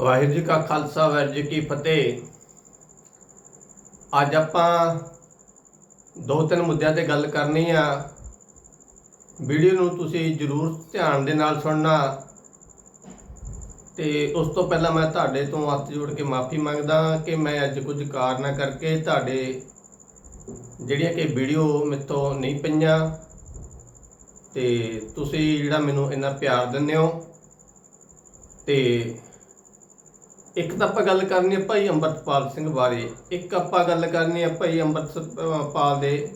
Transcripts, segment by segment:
ਵਾਹਿਗੁਰੂ ਜੀ ਕਾ ਖਾਲਸਾ, ਵਾਹਿਗੁਰੂ ਜੀ ਕੀ ਫਤਿਹ। ਅੱਜ ਆਪਾਂ ਦੋ ਤਿੰਨ ਮੁੱਦਿਆਂ ਤੇ ਗੱਲ ਕਰਨੀ ਆ। ਵੀਡੀਓ ਨੂੰ ਤੁਸੀਂ ਜਰੂਰ ਧਿਆਨ ਦੇ ਨਾਲ ਸੁਣਨਾ। ਤੇ ਉਸ ਤੋਂ ਪਹਿਲਾਂ ਮੈਂ ਤੁਹਾਡੇ ਤੋਂ ਹੱਥ ਜੋੜ ਕੇ ਮਾਫੀ ਮੰਗਦਾ ਕਿ ਮੈਂ ਅੱਜ ਕੁਝ ਕਾਰਨਾਂ ਕਰਕੇ ਤੁਹਾਡੇ ਜਿਹੜੀਆਂ ਕਿ ਵੀਡੀਓ ਮੇਥੋਂ ਨਹੀਂ ਪਈਆਂ। ਤੇ ਤੁਸੀਂ ਜਿਹੜਾ ਮੈਨੂੰ ਇੰਨਾ ਪਿਆਰ ਦਿੰਦੇ ਹੋ। ਤੇ ਇੱਕ ਤਾਂ ਆਪਾਂ ਗੱਲ ਕਰਨੀ ਹੈ ਭਾਈ ਅੰਮ੍ਰਿਤਪਾਲ ਸਿੰਘ ਬਾਰੇ। ਇੱਕ ਆਪਾਂ ਗੱਲ ਕਰਨੀ ਹੈ ਭਾਈ ਅੰਮ੍ਰਿਤਪਾਲ ਦੇ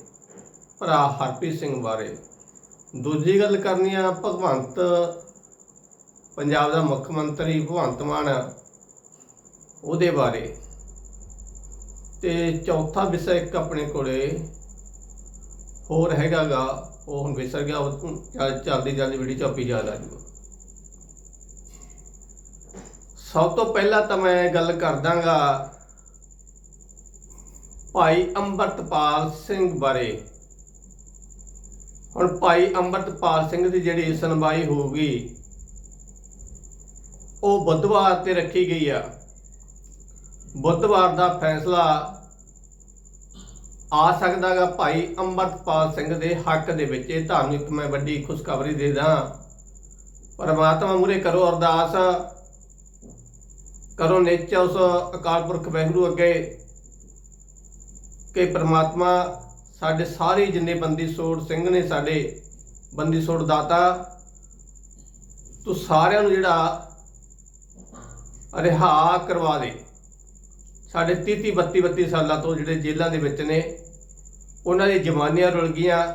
ਭਰਾ ਹਰਪ੍ਰੀਤ ਸਿੰਘ ਬਾਰੇ। ਦੂਜੀ ਗੱਲ ਕਰਨੀ ਆ ਭਗਵੰਤ, ਪੰਜਾਬ ਦਾ ਮੁੱਖ ਮੰਤਰੀ ਭਗਵੰਤ ਮਾਨ ਉਹਦੇ ਬਾਰੇ। ਤੇ ਚੌਥਾ ਵਿਸ਼ਾ ਇੱਕ ਆਪਣੇ ਕੋਲੇ ਹੋਰ ਹੈਗਾਗਾ, ਉਹ ਹੁਣ ਵਿਸਰ ਗਿਆ, ਉਹ ਚੱਲ- ਚੱਲਦੀ ਜਲਦੀ ਵੀਡੀਓ ਚਾਪੀ ਯਾਦ ਆ ਜੂ ਸਭ ਤੋਂ ਪਹਿਲਾਂ ਤਾਂ ਮੈਂ ਗੱਲ ਕਰ ਦਾਂਗਾ ਭਾਈ ਅੰਮ੍ਰਿਤਪਾਲ ਸਿੰਘ ਬਾਰੇ। ਹੁਣ ਭਾਈ ਅੰਮ੍ਰਿਤਪਾਲ ਸਿੰਘ ਦੀ ਜਿਹੜੀ ਸੁਣਵਾਈ ਹੋਊਗੀ, ਉਹ ਬੁੱਧਵਾਰ ਤੇ ਰੱਖੀ ਗਈ ਆ। ਬੁੱਧਵਾਰ ਦਾ ਫੈਸਲਾ ਆ ਸਕਦਾਗਾ ਭਾਈ ਅੰਮ੍ਰਿਤਪਾਲ ਸਿੰਘ ਦੇ ਹੱਕ ਦੇ ਵਿੱਚ। ਇਹ ਤੁਹਾਨੂੰ ਇੱਕ ਮੈਂ ਵੱਡੀ ਖੁਸ਼ਖਬਰੀ ਦੇ ਦਾਂ। ਪਰਮਾਤਮਾ ਮੂਰੇ ਕਰੋ ਅਰਦਾਸ। ਕਰੋ ਨਿੱਚ ਉਸ ਅਕਾਲ ਪੁਰਖ ਵਾਹਿਗੁਰੂ ਅੱਗੇ ਕਿ ਪ੍ਰਮਾਤਮਾ ਸਾਡੇ ਸਾਰੇ ਜਿੰਨੇ ਬੰਦੀ ਸੋੜ ਸਿੰਘ ਨੇ ਸਾਡੇ ਬੰਦੀ ਸੋੜ ਦਾਤਾ, ਤੂੰ ਸਾਰਿਆਂ ਨੂੰ ਜਿਹੜਾ ਰਿਹਾ ਕਰਵਾ ਦੇ। ਸਾਡੇ 30 32 32 ਸਾਲਾਂ ਤੋਂ ਜਿਹੜੇ ਜੇਲ੍ਹਾਂ ਦੇ ਵਿੱਚ ਨੇ, ਉਹਨਾਂ ਦੀ ਜਵਾਨੀਆਂ ਰੁਲ ਗਈਆਂ।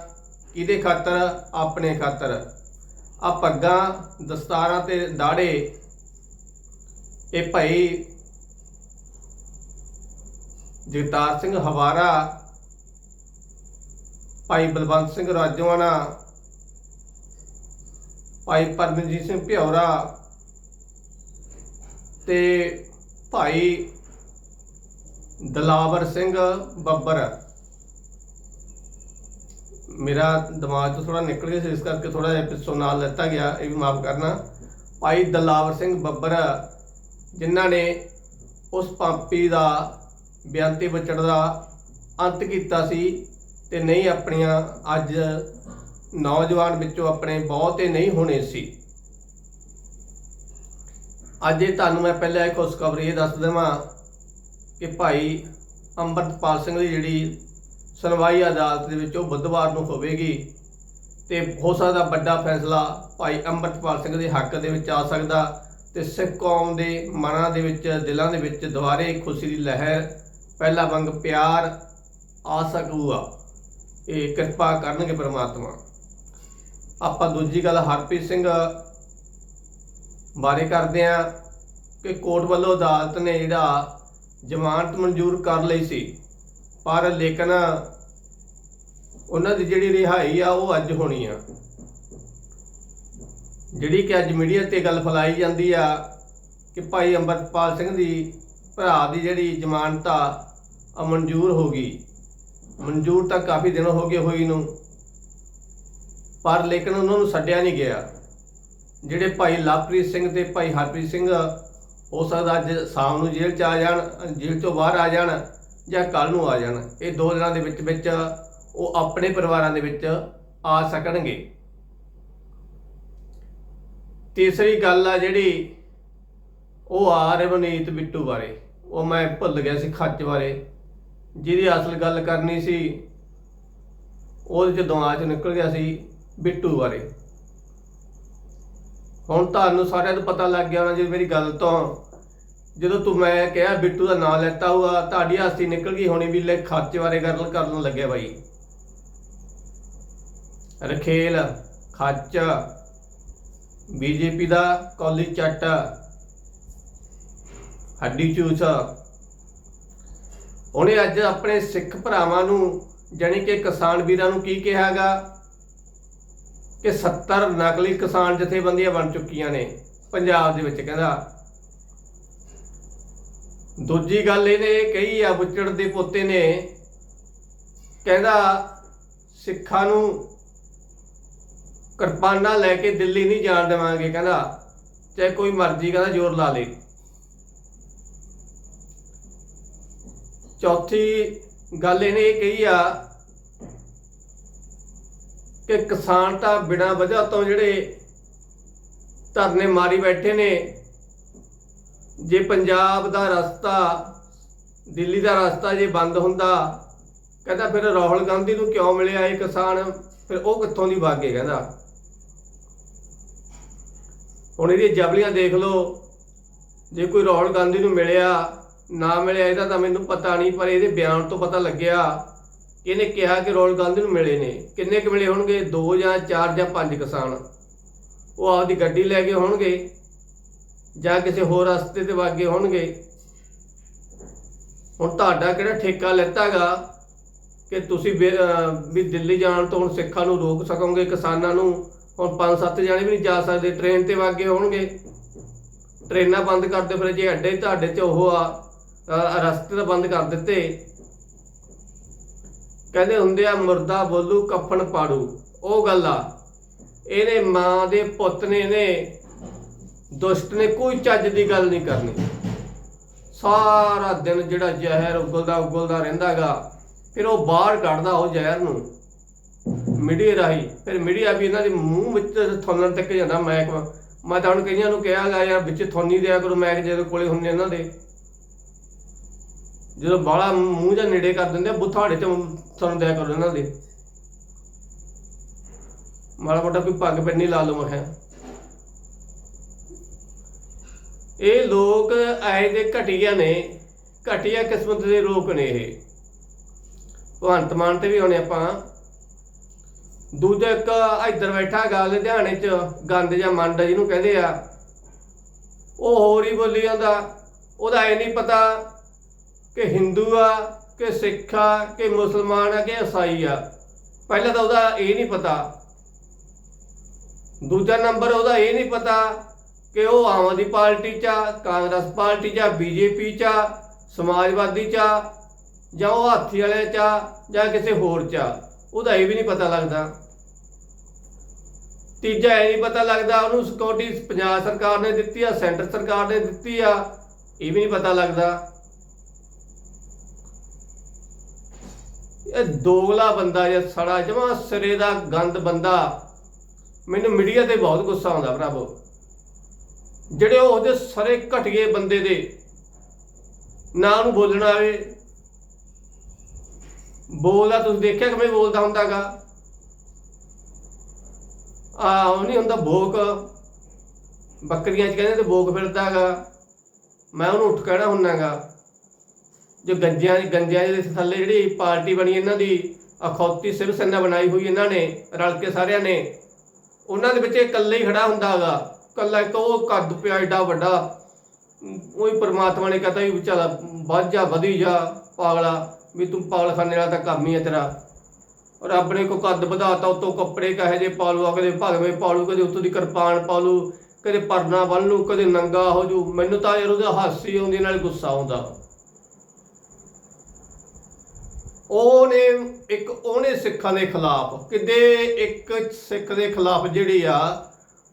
ਕਿਹਦੇ ਖਾਤਰ? ਆਪਣੇ ਖਾਤਰ। ਆ ਪੱਗਾਂ, ਦਸਤਾਰਾਂ ਤੇ ਦਾੜੇ ਇਹ ਭਾਈ ਜਗਤਾਰ ਸਿੰਘ ਹਵਾਰਾ, ਭਾਈ ਬਲਵੰਤ ਸਿੰਘ ਰਾਜਵਾਨਾ ਭਾਈ ਪਰਮਜੀਤ ਸਿੰਘ ਭਿਉਰਾ ਤੇ ਭਾਈ ਦਲਾਵਰ ਸਿੰਘ ਬੱਬਰ। ਮੇਰਾ ਦਿਮਾਗ ਤੋਂ ਥੋੜਾ ਨਿਕਲ ਗਿਆ ਸੀ, ਇਸ ਕਰਕੇ ਥੋੜਾ ਜਿਹਾ ਪਿੱਛੋਂ ਨਾਲ ਲੈਤਾ ਗਿਆ, ਇਹ ਵੀ ਮਾਫ ਕਰਨਾ। ਭਾਈ ਦਲਾਵਰ ਸਿੰਘ ਬੱਬਰ ਜਿਨ੍ਹਾਂ ਨੇ ਉਸ ਪਾਪੀ ਦਾ ਬਿਆੰਤੀ ਬਚੜ ਦਾ ਅੰਤ ਕੀਤਾ ਸੀ ਤੇ ਨਹੀਂ ਆਪਣੀਆਂ ਅੱਜ ਨੌਜਵਾਨ ਵਿੱਚੋਂ ਆਪਣੇ ਬਹੁਤੇ ਨਹੀਂ ਹੋਣੇ ਸੀ। ਅੱਜ ਇਹ ਤੁਹਾਨੂੰ ਮੈਂ ਪਹਿਲਾਂ ਇੱਕ ਖੁਸ਼ਖਬਰੀ ਇਹ ਦੱਸ ਦੇਵਾਂ ਕਿ ਭਾਈ ਅੰਮ੍ਰਿਤਪਾਲ ਸਿੰਘ ਦੀ ਜਿਹੜੀ ਸੁਣਵਾਈ ਅਦਾਲਤ ਦੇ ਵਿੱਚ ਉਹ ਬੁੱਧਵਾਰ ਨੂੰ ਹੋਵੇਗੀ ਤੇ ਹੋ ਸਕਦਾ ਵੱਡਾ ਫੈਸਲਾ ਭਾਈ ਅੰਮ੍ਰਿਤਪਾਲ ਸਿੰਘ ਦੇ ਹੱਕ ਦੇ ਵਿੱਚ ਆ ਸਕਦਾ। ਤੇ ਸਿੱਖ ਕੌਮ ਦੇ ਮਨਾਂ ਦੇ ਵਿੱਚ, ਦਿਲਾਂ ਦੇ ਵਿੱਚ ਦੁਬਾਰੇ ਖੁਸ਼ੀ ਦੀ ਲਹਿਰ, ਪਹਿਲਾ ਵਾਂਗ ਪਿਆਰ ਆ ਸਕੂਗਾ ਇਹ ਕਿਰਪਾ ਕਰਨਗੇ ਪ੍ਰਮਾਤਮਾ। ਆਪਾਂ ਦੂਜੀ ਗੱਲ ਹਰਪ੍ਰੀਤ ਸਿੰਘ ਬਾਰੇ ਕਰਦੇ ਆ ਕਿ ਕੋਰਟ ਵੱਲੋਂ ਅਦਾਲਤ ਨੇ ਜਿਹੜਾ ਜ਼ਮਾਨਤ ਮਨਜ਼ੂਰ ਕਰ ਲਈ ਸੀ, ਪਰ ਲੇਕਿਨ ਉਹਨਾਂ ਦੀ ਜਿਹੜੀ ਰਿਹਾਈ ਆ, ਉਹ ਅੱਜ ਹੋਣੀ ਆ। ਜਿਹੜੀ ਕਿ ਅੱਜ ਮੀਡੀਆ ਤੇ ਗੱਲ ਫੈਲਾਈ ਜਾਂਦੀ ਆ ਕਿ ਭਾਈ ਅੰਮ੍ਰਿਤਪਾਲ ਸਿੰਘ ਦੀ ਭਰਾ ਦੀ ਜਿਹੜੀ ਜ਼ਮਾਨਤ ਆ ਮਨਜ਼ੂਰ ਹੋ ਗਈ। ਮਨਜ਼ੂਰ ਤਾਂ ਕਾਫੀ ਦਿਨ ਹੋ ਗਏ ਹੋਈ ਨੂੰ, ਪਰ ਲੇਕਿਨ ਉਹਨਾਂ ਨੂੰ ਛੱਡਿਆ ਨਹੀਂ ਗਿਆ। ਜਿਹੜੇ ਭਾਈ ਲਵਪ੍ਰੀਤ ਸਿੰਘ ਤੇ ਭਾਈ ਹਰਪ੍ਰੀਤ ਸਿੰਘ, ਹੋ ਸਕਦਾ ਅੱਜ ਸ਼ਾਮ ਨੂੰ ਜੇਲ੍ਹ ਚ ਆ ਜਾਣ, ਜੇਲ੍ਹ ਤੋਂ ਬਾਹਰ ਆ ਜਾਣ ਜਾਂ ਕੱਲ ਨੂੰ ਆ ਜਾਣ, ਇਹ ਦੋ ਦਿਨਾਂ ਦੇ ਵਿੱਚ ਵਿੱਚ ਉਹ ਆਪਣੇ ਪਰਿਵਾਰਾਂ ਦੇ ਵਿੱਚ ਆ ਸਕਣਗੇ। ਤੀਸਰੀ ਗੱਲ ਆ ਜਿਹੜੀ ਉਹ ਆ ਰਵਨੀਤ ਬਿੱਟੂ ਬਾਰੇ। ਉਹ ਮੈਂ ਭੁੱਲ ਗਿਆ ਸੀ ਖੱਚ ਬਾਰੇ। ਜਿਹਦੀ ਅਸਲ ਗੱਲ ਕਰਨੀ ਸੀ, ਉਹਦੇ ਚ ਦਿਮਾਗ ਚ ਨਿਕਲ ਗਿਆ ਸੀ ਬਿੱਟੂ ਬਾਰੇ। ਹੁਣ ਤੁਹਾਨੂੰ ਸਾਰਿਆਂ ਨੂੰ ਪਤਾ ਲੱਗ ਗਿਆ ਹੋਣਾ ਜੀ ਮੇਰੀ ਗੱਲ ਤੋਂ, ਜਦੋਂ ਤੂੰ ਮੈਂ ਕਿਹਾ ਬਿੱਟੂ ਦਾ ਨਾਮ ਲੈਤਾ ਹੋਊਗਾ, ਤੁਹਾਡੀ ਹਸਤੀ ਨਿਕਲ ਗਈ ਹੋਣੀ ਵੀ ਲੈ ਖਾਤੇ ਬਾਰੇ ਗੱਲ ਕਰਨ ਲੱਗਿਆ ਬਾਈ। ਰਖੇਲ ਖੱਚ ਬੀਜੇਪੀ ਦਾ ਕੌਲੀ ਚੱਟ, ਹੱਡੀ ਚੂਸ ਉਹਨੇ ਅੱਜ ਆਪਣੇ ਸਿੱਖ ਭਰਾਵਾਂ ਨੂੰ, ਜਾਣੀ ਕਿ ਕਿਸਾਨ ਵੀਰਾਂ ਨੂੰ ਕੀ ਕਿਹਾਗਾ? ਕਿ 70 ਨਕਲੀ ਕਿਸਾਨ ਜਥੇਬੰਦੀਆਂ ਬਣ ਚੁੱਕੀਆਂ ਨੇ, ਪੰਜਾਬ ਦੇ ਵਿੱਚ ਕਹਿੰਦਾ। ਦੂਜੀ ਗੱਲ ਇਹਨੇ ਕਹੀ ਆ, ਬੁੱਚੜ ਦੇ ਪੋਤੇ ਨੇ, ਕਹਿੰਦਾ ਸਿੱਖਾਂ ਨੂੰ ਕਿਰਪਾਨਾਂ ਲੈ ਕੇ ਦਿੱਲੀ ਨਹੀਂ ਜਾਣ ਦੇਵਾਂਗੇ, ਕਹਿੰਦਾ। ਚਾਹੇ ਕੋਈ ਮਰਜ਼ੀ, ਕਹਿੰਦਾ ਜ਼ੋਰ ਲਾ ਲੇ। ਚੌਥੀ ਗੱਲ ਇਹਨੇ ਇਹ ਕਹੀ ਆ ਕਿ ਕਿਸਾਨ ਤਾਂ ਬਿਨਾਂ ਵਜ੍ਹਾ ਤੋਂ ਜਿਹੜੇ ਧਰਨੇ ਮਾਰੀ ਬੈਠੇ ਨੇ, ਜੇ ਪੰਜਾਬ ਦਾ ਰਸਤਾ, ਦਿੱਲੀ ਦਾ ਰਸਤਾ ਜੇ ਬੰਦ ਹੁੰਦਾ, ਕਹਿੰਦਾ ਫਿਰ ਰਾਹੁਲ ਗਾਂਧੀ ਨੂੰ ਕਿਉਂ ਮਿਲਿਆ ਇਹ ਕਿਸਾਨ? ਫਿਰ ਉਹ ਕਿੱਥੋਂ ਦੀ ਵਾਗੇ ਕਹਿੰਦਾ। ਹੁਣ ਇਹਦੀਆਂ ਜਬਲੀਆਂ ਦੇਖ ਲਓ। ਜੇ ਕੋਈ ਰਾਹੁਲ ਗਾਂਧੀ ਨੂੰ ਮਿਲਿਆ, ਨਾ ਮਿਲਿਆ, ਇਹਦਾ ਤਾਂ ਮੈਨੂੰ ਪਤਾ ਨਹੀਂ, ਪਰ ਇਹਦੇ ਬਿਆਨ ਤੋਂ ਪਤਾ ਲੱਗਿਆ ਕਿ ਇਹਨੇ ਕਿਹਾ ਕਿ ਰਾਹੁਲ ਗਾਂਧੀ ਨੂੰ ਮਿਲੇ ਨੇ। ਕਿੰਨੇ ਕੁ ਮਿਲੇ ਹੋਣਗੇ? 2 ਜਾਂ 4 ਜਾਂ 5 ਕਿਸਾਨ। ਉਹ ਆਪਦੀ ਗੱਡੀ ਲੈ ਕੇ ਹੋਣਗੇ ਜਾਂ ਕਿਸੇ ਹੋਰ ਰਸਤੇ ਤੇ ਵਾਗੇ ਹੋਣਗੇ ਹੁਣ ਤੁਹਾਡਾ ਕਿਹੜਾ ਠੇਕਾ ਲੈਤਾਗਾ ਕਿ ਤੁਸੀਂ ਬੇ- ਵੀ ਦਿੱਲੀ ਜਾਣ ਤੋਂ ਹੁਣ ਸਿੱਖਾਂ ਨੂੰ ਰੋਕ ਸਕੋਗੇ, ਕਿਸਾਨਾਂ ਨੂੰ? ਹੁਣ 5-7 ਜਾਣੇ ਵੀ ਨਹੀਂ ਜਾ ਸਕਦੇ ਟ੍ਰੇਨ ਤੇ ਵਾਗੇ ਹੋਣਗੇ। ਟ੍ਰੇਨਾਂ ਬੰਦ ਕਰਦੇ ਫਿਰ ਜੇ ਅੱਡੇ ਤੁਹਾਡੇ ਚ ਉਹ ਆ ਰਸਤੇ ਤਾਂ ਬੰਦ ਕਰ ਦਿੱਤੇ। ਕਹਿੰਦੇ ਹੁੰਦੇ ਆ, ਮੁਰਦਾ ਬੋਲੂ, ਕਫਨ ਪਾੜੂ। ਉਹ ਗੱਲ ਆ। ਇਹਨੇ ਮਾਂ ਦੇ ਪੁੱਤ ਨੇ ਨੇ ਦੁਸ਼ਟ ਨੇ ਕੋਈ ਚੱਜ ਦੀ ਗੱਲ ਨਹੀਂ ਕਰਨੀ। ਸਾਰਾ ਦਿਨ ਜਿਹੜਾ ਜ਼ਹਿਰ ਉਗਲਦਾ ਉਗਲਦਾ ਰਹਿੰਦਾਗਾ ਫਿਰ ਉਹ ਬਾਹਰ ਕੱਢਦਾ ਉਹ ਜ਼ਹਿਰ ਨੂੰ। ਮੀਡੀਆ ਰਾਹੀਂ। ਫਿਰ ਮੀਡੀਆ ਵੀ ਇਹਨਾਂ ਦੇ ਮੂੰਹ ਵਿੱਚ ਥੋਲਣ ਤੱਕ ਜਾਂਦਾ ਮੈਂ ਮੈਂ ਤਾਂ ਹੁਣ ਕਈਆਂ ਨੂੰ ਕਿਹਾਗਾ ਯਾਰ ਵਿੱਚ ਥੋਨੀ ਦਿਆ ਕਰੋ ਮੈਂ ਜਦੋਂ ਕੋਲੇ ਹੁੰਦੇ ਇਹਨਾਂ ਦੇ। ਜਦੋਂ ਬਾਲਾ ਮੂੰਹ ਜਾਂ ਨੇੜੇ ਕਰ ਦਿੰਦੇ ਆ ਚ ਥੋਨ ਦਿਆ ਕਰੋ ਇਹਨਾਂ ਦੇ। ਮਾੜਾ ਮੋਟਾ ਕੋਈ ਪੱਗ ਪੈਣੀ ਲਾ ਲਓ ਮੈਂ ਇਹ ਲੋਕ ਆਏ ਦੇ ਘਟੀਆ ਨੇ, ਘਟੀਆ ਕਿਸਮਤ ਦੇ ਲੋਕ ਨੇ ਇਹ। ਭਗਵੰਤ ਮਾਨ ਤੇ ਵੀ ਆਉਣੇ ਆਪਾਂ। ਦੂਜਾ ਇੱਕ ਇੱਧਰ ਬੈਠਾ ਗਾ ਲੁਧਿਆਣੇ ਚ, ਗੰਦ ਜਾਂ ਮੰਡ ਜਿਹਨੂੰ ਕਹਿੰਦੇ ਆ। ਉਹ ਹੋਰ ਹੀ ਬੋਲੀ ਜਾਂਦਾ। ਉਹਦਾ ਇਹ ਨਹੀਂ ਪਤਾ ਕਿ ਹਿੰਦੂ ਆ, ਕਿ ਸਿੱਖ ਆ, ਕਿ ਮੁਸਲਮਾਨ ਆ, ਕਿ ਈਸਾਈ ਆ। ਪਹਿਲਾਂ ਤਾਂ ਉਹਦਾ ਇਹ ਨਹੀਂ ਪਤਾ। ਦੂਜਾ ਨੰਬਰ ਉਹਦਾ ਇਹ ਨਹੀਂ ਪਤਾ ਕਿ ਉਹ ਆਮ ਆਦਮੀ ਪਾਰਟੀ ਚ ਆ, ਕਾਂਗਰਸ ਪਾਰਟੀ ਚ ਆ, ਬੀਜੇਪੀ ਚ ਆ, ਸਮਾਜਵਾਦੀ ਚ ਆ, ਜਾਂ ਉਹ ਹਾਥੀ ਵਾਲੇ ਚ ਆ, ਜਾਂ ਕਿਸੇ ਹੋਰ ਚ ਆ। ਉਹਦਾ ਇਹ ਵੀ ਨਹੀਂ ਪਤਾ ਲੱਗਦਾ। ਤੀਜਾ ਇਹ ਨਹੀਂ ਪਤਾ ਲੱਗਦਾ, ਉਹਨੂੰ ਸਿਕਿਉਰਿਟੀ ਪੰਜਾਬ ਸਰਕਾਰ ਨੇ ਦਿੱਤੀ ਆ, ਸੈਂਟਰ ਸਰਕਾਰ ਨੇ ਦਿੱਤੀ ਆ, ਇਹ ਵੀ ਨਹੀਂ ਪਤਾ ਲੱਗਦਾ। ਇਹ ਦੋਗਲਾ ਬੰਦਾ ਜਾਂ ਸੜਾ ਜਮਾ ਸਿਰੇ ਦਾ ਗੰਦ ਬੰਦਾ, ਮੈਨੂੰ ਮੀਡੀਆ ਤੇ ਬਹੁਤ ਗੁੱਸਾ ਆਉਂਦਾ ਭਰਾਵੋ। ਜਿਹੜੇ ਉਹਦੇ ਸਾਰੇ ਘਟੀਏ ਬੰਦੇ ਦੇ, ਨਾ ਉਹਨੂੰ ਬੋਲਣਾ ਆਵੇ ਬੋਲਦਾ, ਤੁਸੀਂ ਦੇਖਿਆ ਕਿਵੇਂ ਬੋਲਦਾ ਹੁੰਦਾਗਾ? ਆ ਉਹ ਨਹੀਂ ਹੁੰਦਾ ਭੋਕ ਬੱਕਰੀਆਂ ਚ ਕਹਿੰਦੇ ਤੇ ਭੋਕ ਫਿਰਦਾਗਾ। ਮੈਂ ਉਹਨੂੰ ਉੱਠ ਕਹਿਣਾ ਹੁੰਨਾਗਾ। ਜੋ ਗੰਜਿਆਂ ਦੀ ਗੰਜਿਆਂ ਦੇ ਥੱਲੇ ਜਿਹੜੀ ਪਾਰਟੀ ਬਣੀ ਇਹਨਾਂ ਦੀ, ਅਖੌਤੀ ਸਿਵ ਸੈਨਾ ਬਣਾਈ ਹੋਈ ਇਹਨਾਂ ਨੇ, ਰਲ ਕੇ ਸਾਰਿਆਂ ਨੇ, ਉਹਨਾਂ ਦੇ ਵਿੱਚ ਇਕੱਲੇ ਹੀ ਖੜਾ ਹੁੰਦਾਗਾ। ਇਕੱਲਾ ਇੱਕ ਉਹ ਕੱਦ ਪਿਆ ਏਡਾ ਵੱਡਾ। ਉਹੀ ਪਰਮਾਤਮਾ ਨੇ ਕਹਤਾ ਵੀ ਚੱਲ ਵੱਧ ਜਾ ਵਧੀ ਜਾ, ਪਾਗਲਾ। ਵੀ ਤੂੰ ਪਾਲਖਾਨੇ ਵਾਲਾ ਤਾਂ ਕੰਮ ਹੀ ਹੈ ਤੇਰਾ। ਰੱਬ ਨੇ ਕੋ ਕੱਦ ਵਧਾਤਾ, ਉਤੋਂ ਕੱਪੜੇ ਕਹੇ ਜੇ ਪਾ ਲੂ ਕਦੇ ਭਗਵੇਂ ਪਾ ਕਦੇ ਉੱਤੋਂ ਦੀ ਕਿਰਪਾਨ ਪਾ ਲੂ, ਕਦੇ ਪਰਨਾ ਬੰਨ ਲੂ, ਕਦੇ ਨੰਗਾ ਹੋ ਜੂ। ਮੈਨੂੰ ਤਾਂ ਯਾਰ ਉਹਦਾ ਹਾਸੀ ਆਉਂਦੀ ਨਾਲ ਗੁੱਸਾ ਆਉਂਦਾ। ਉਹਨੇ ਇੱਕ, ਉਹਨੇ ਸਿੱਖਾਂ ਦੇ ਖਿਲਾਫ, ਕਿਤੇ ਇੱਕ ਸਿੱਖ ਦੇ ਖਿਲਾਫ ਜਿਹੜੀ ਆ,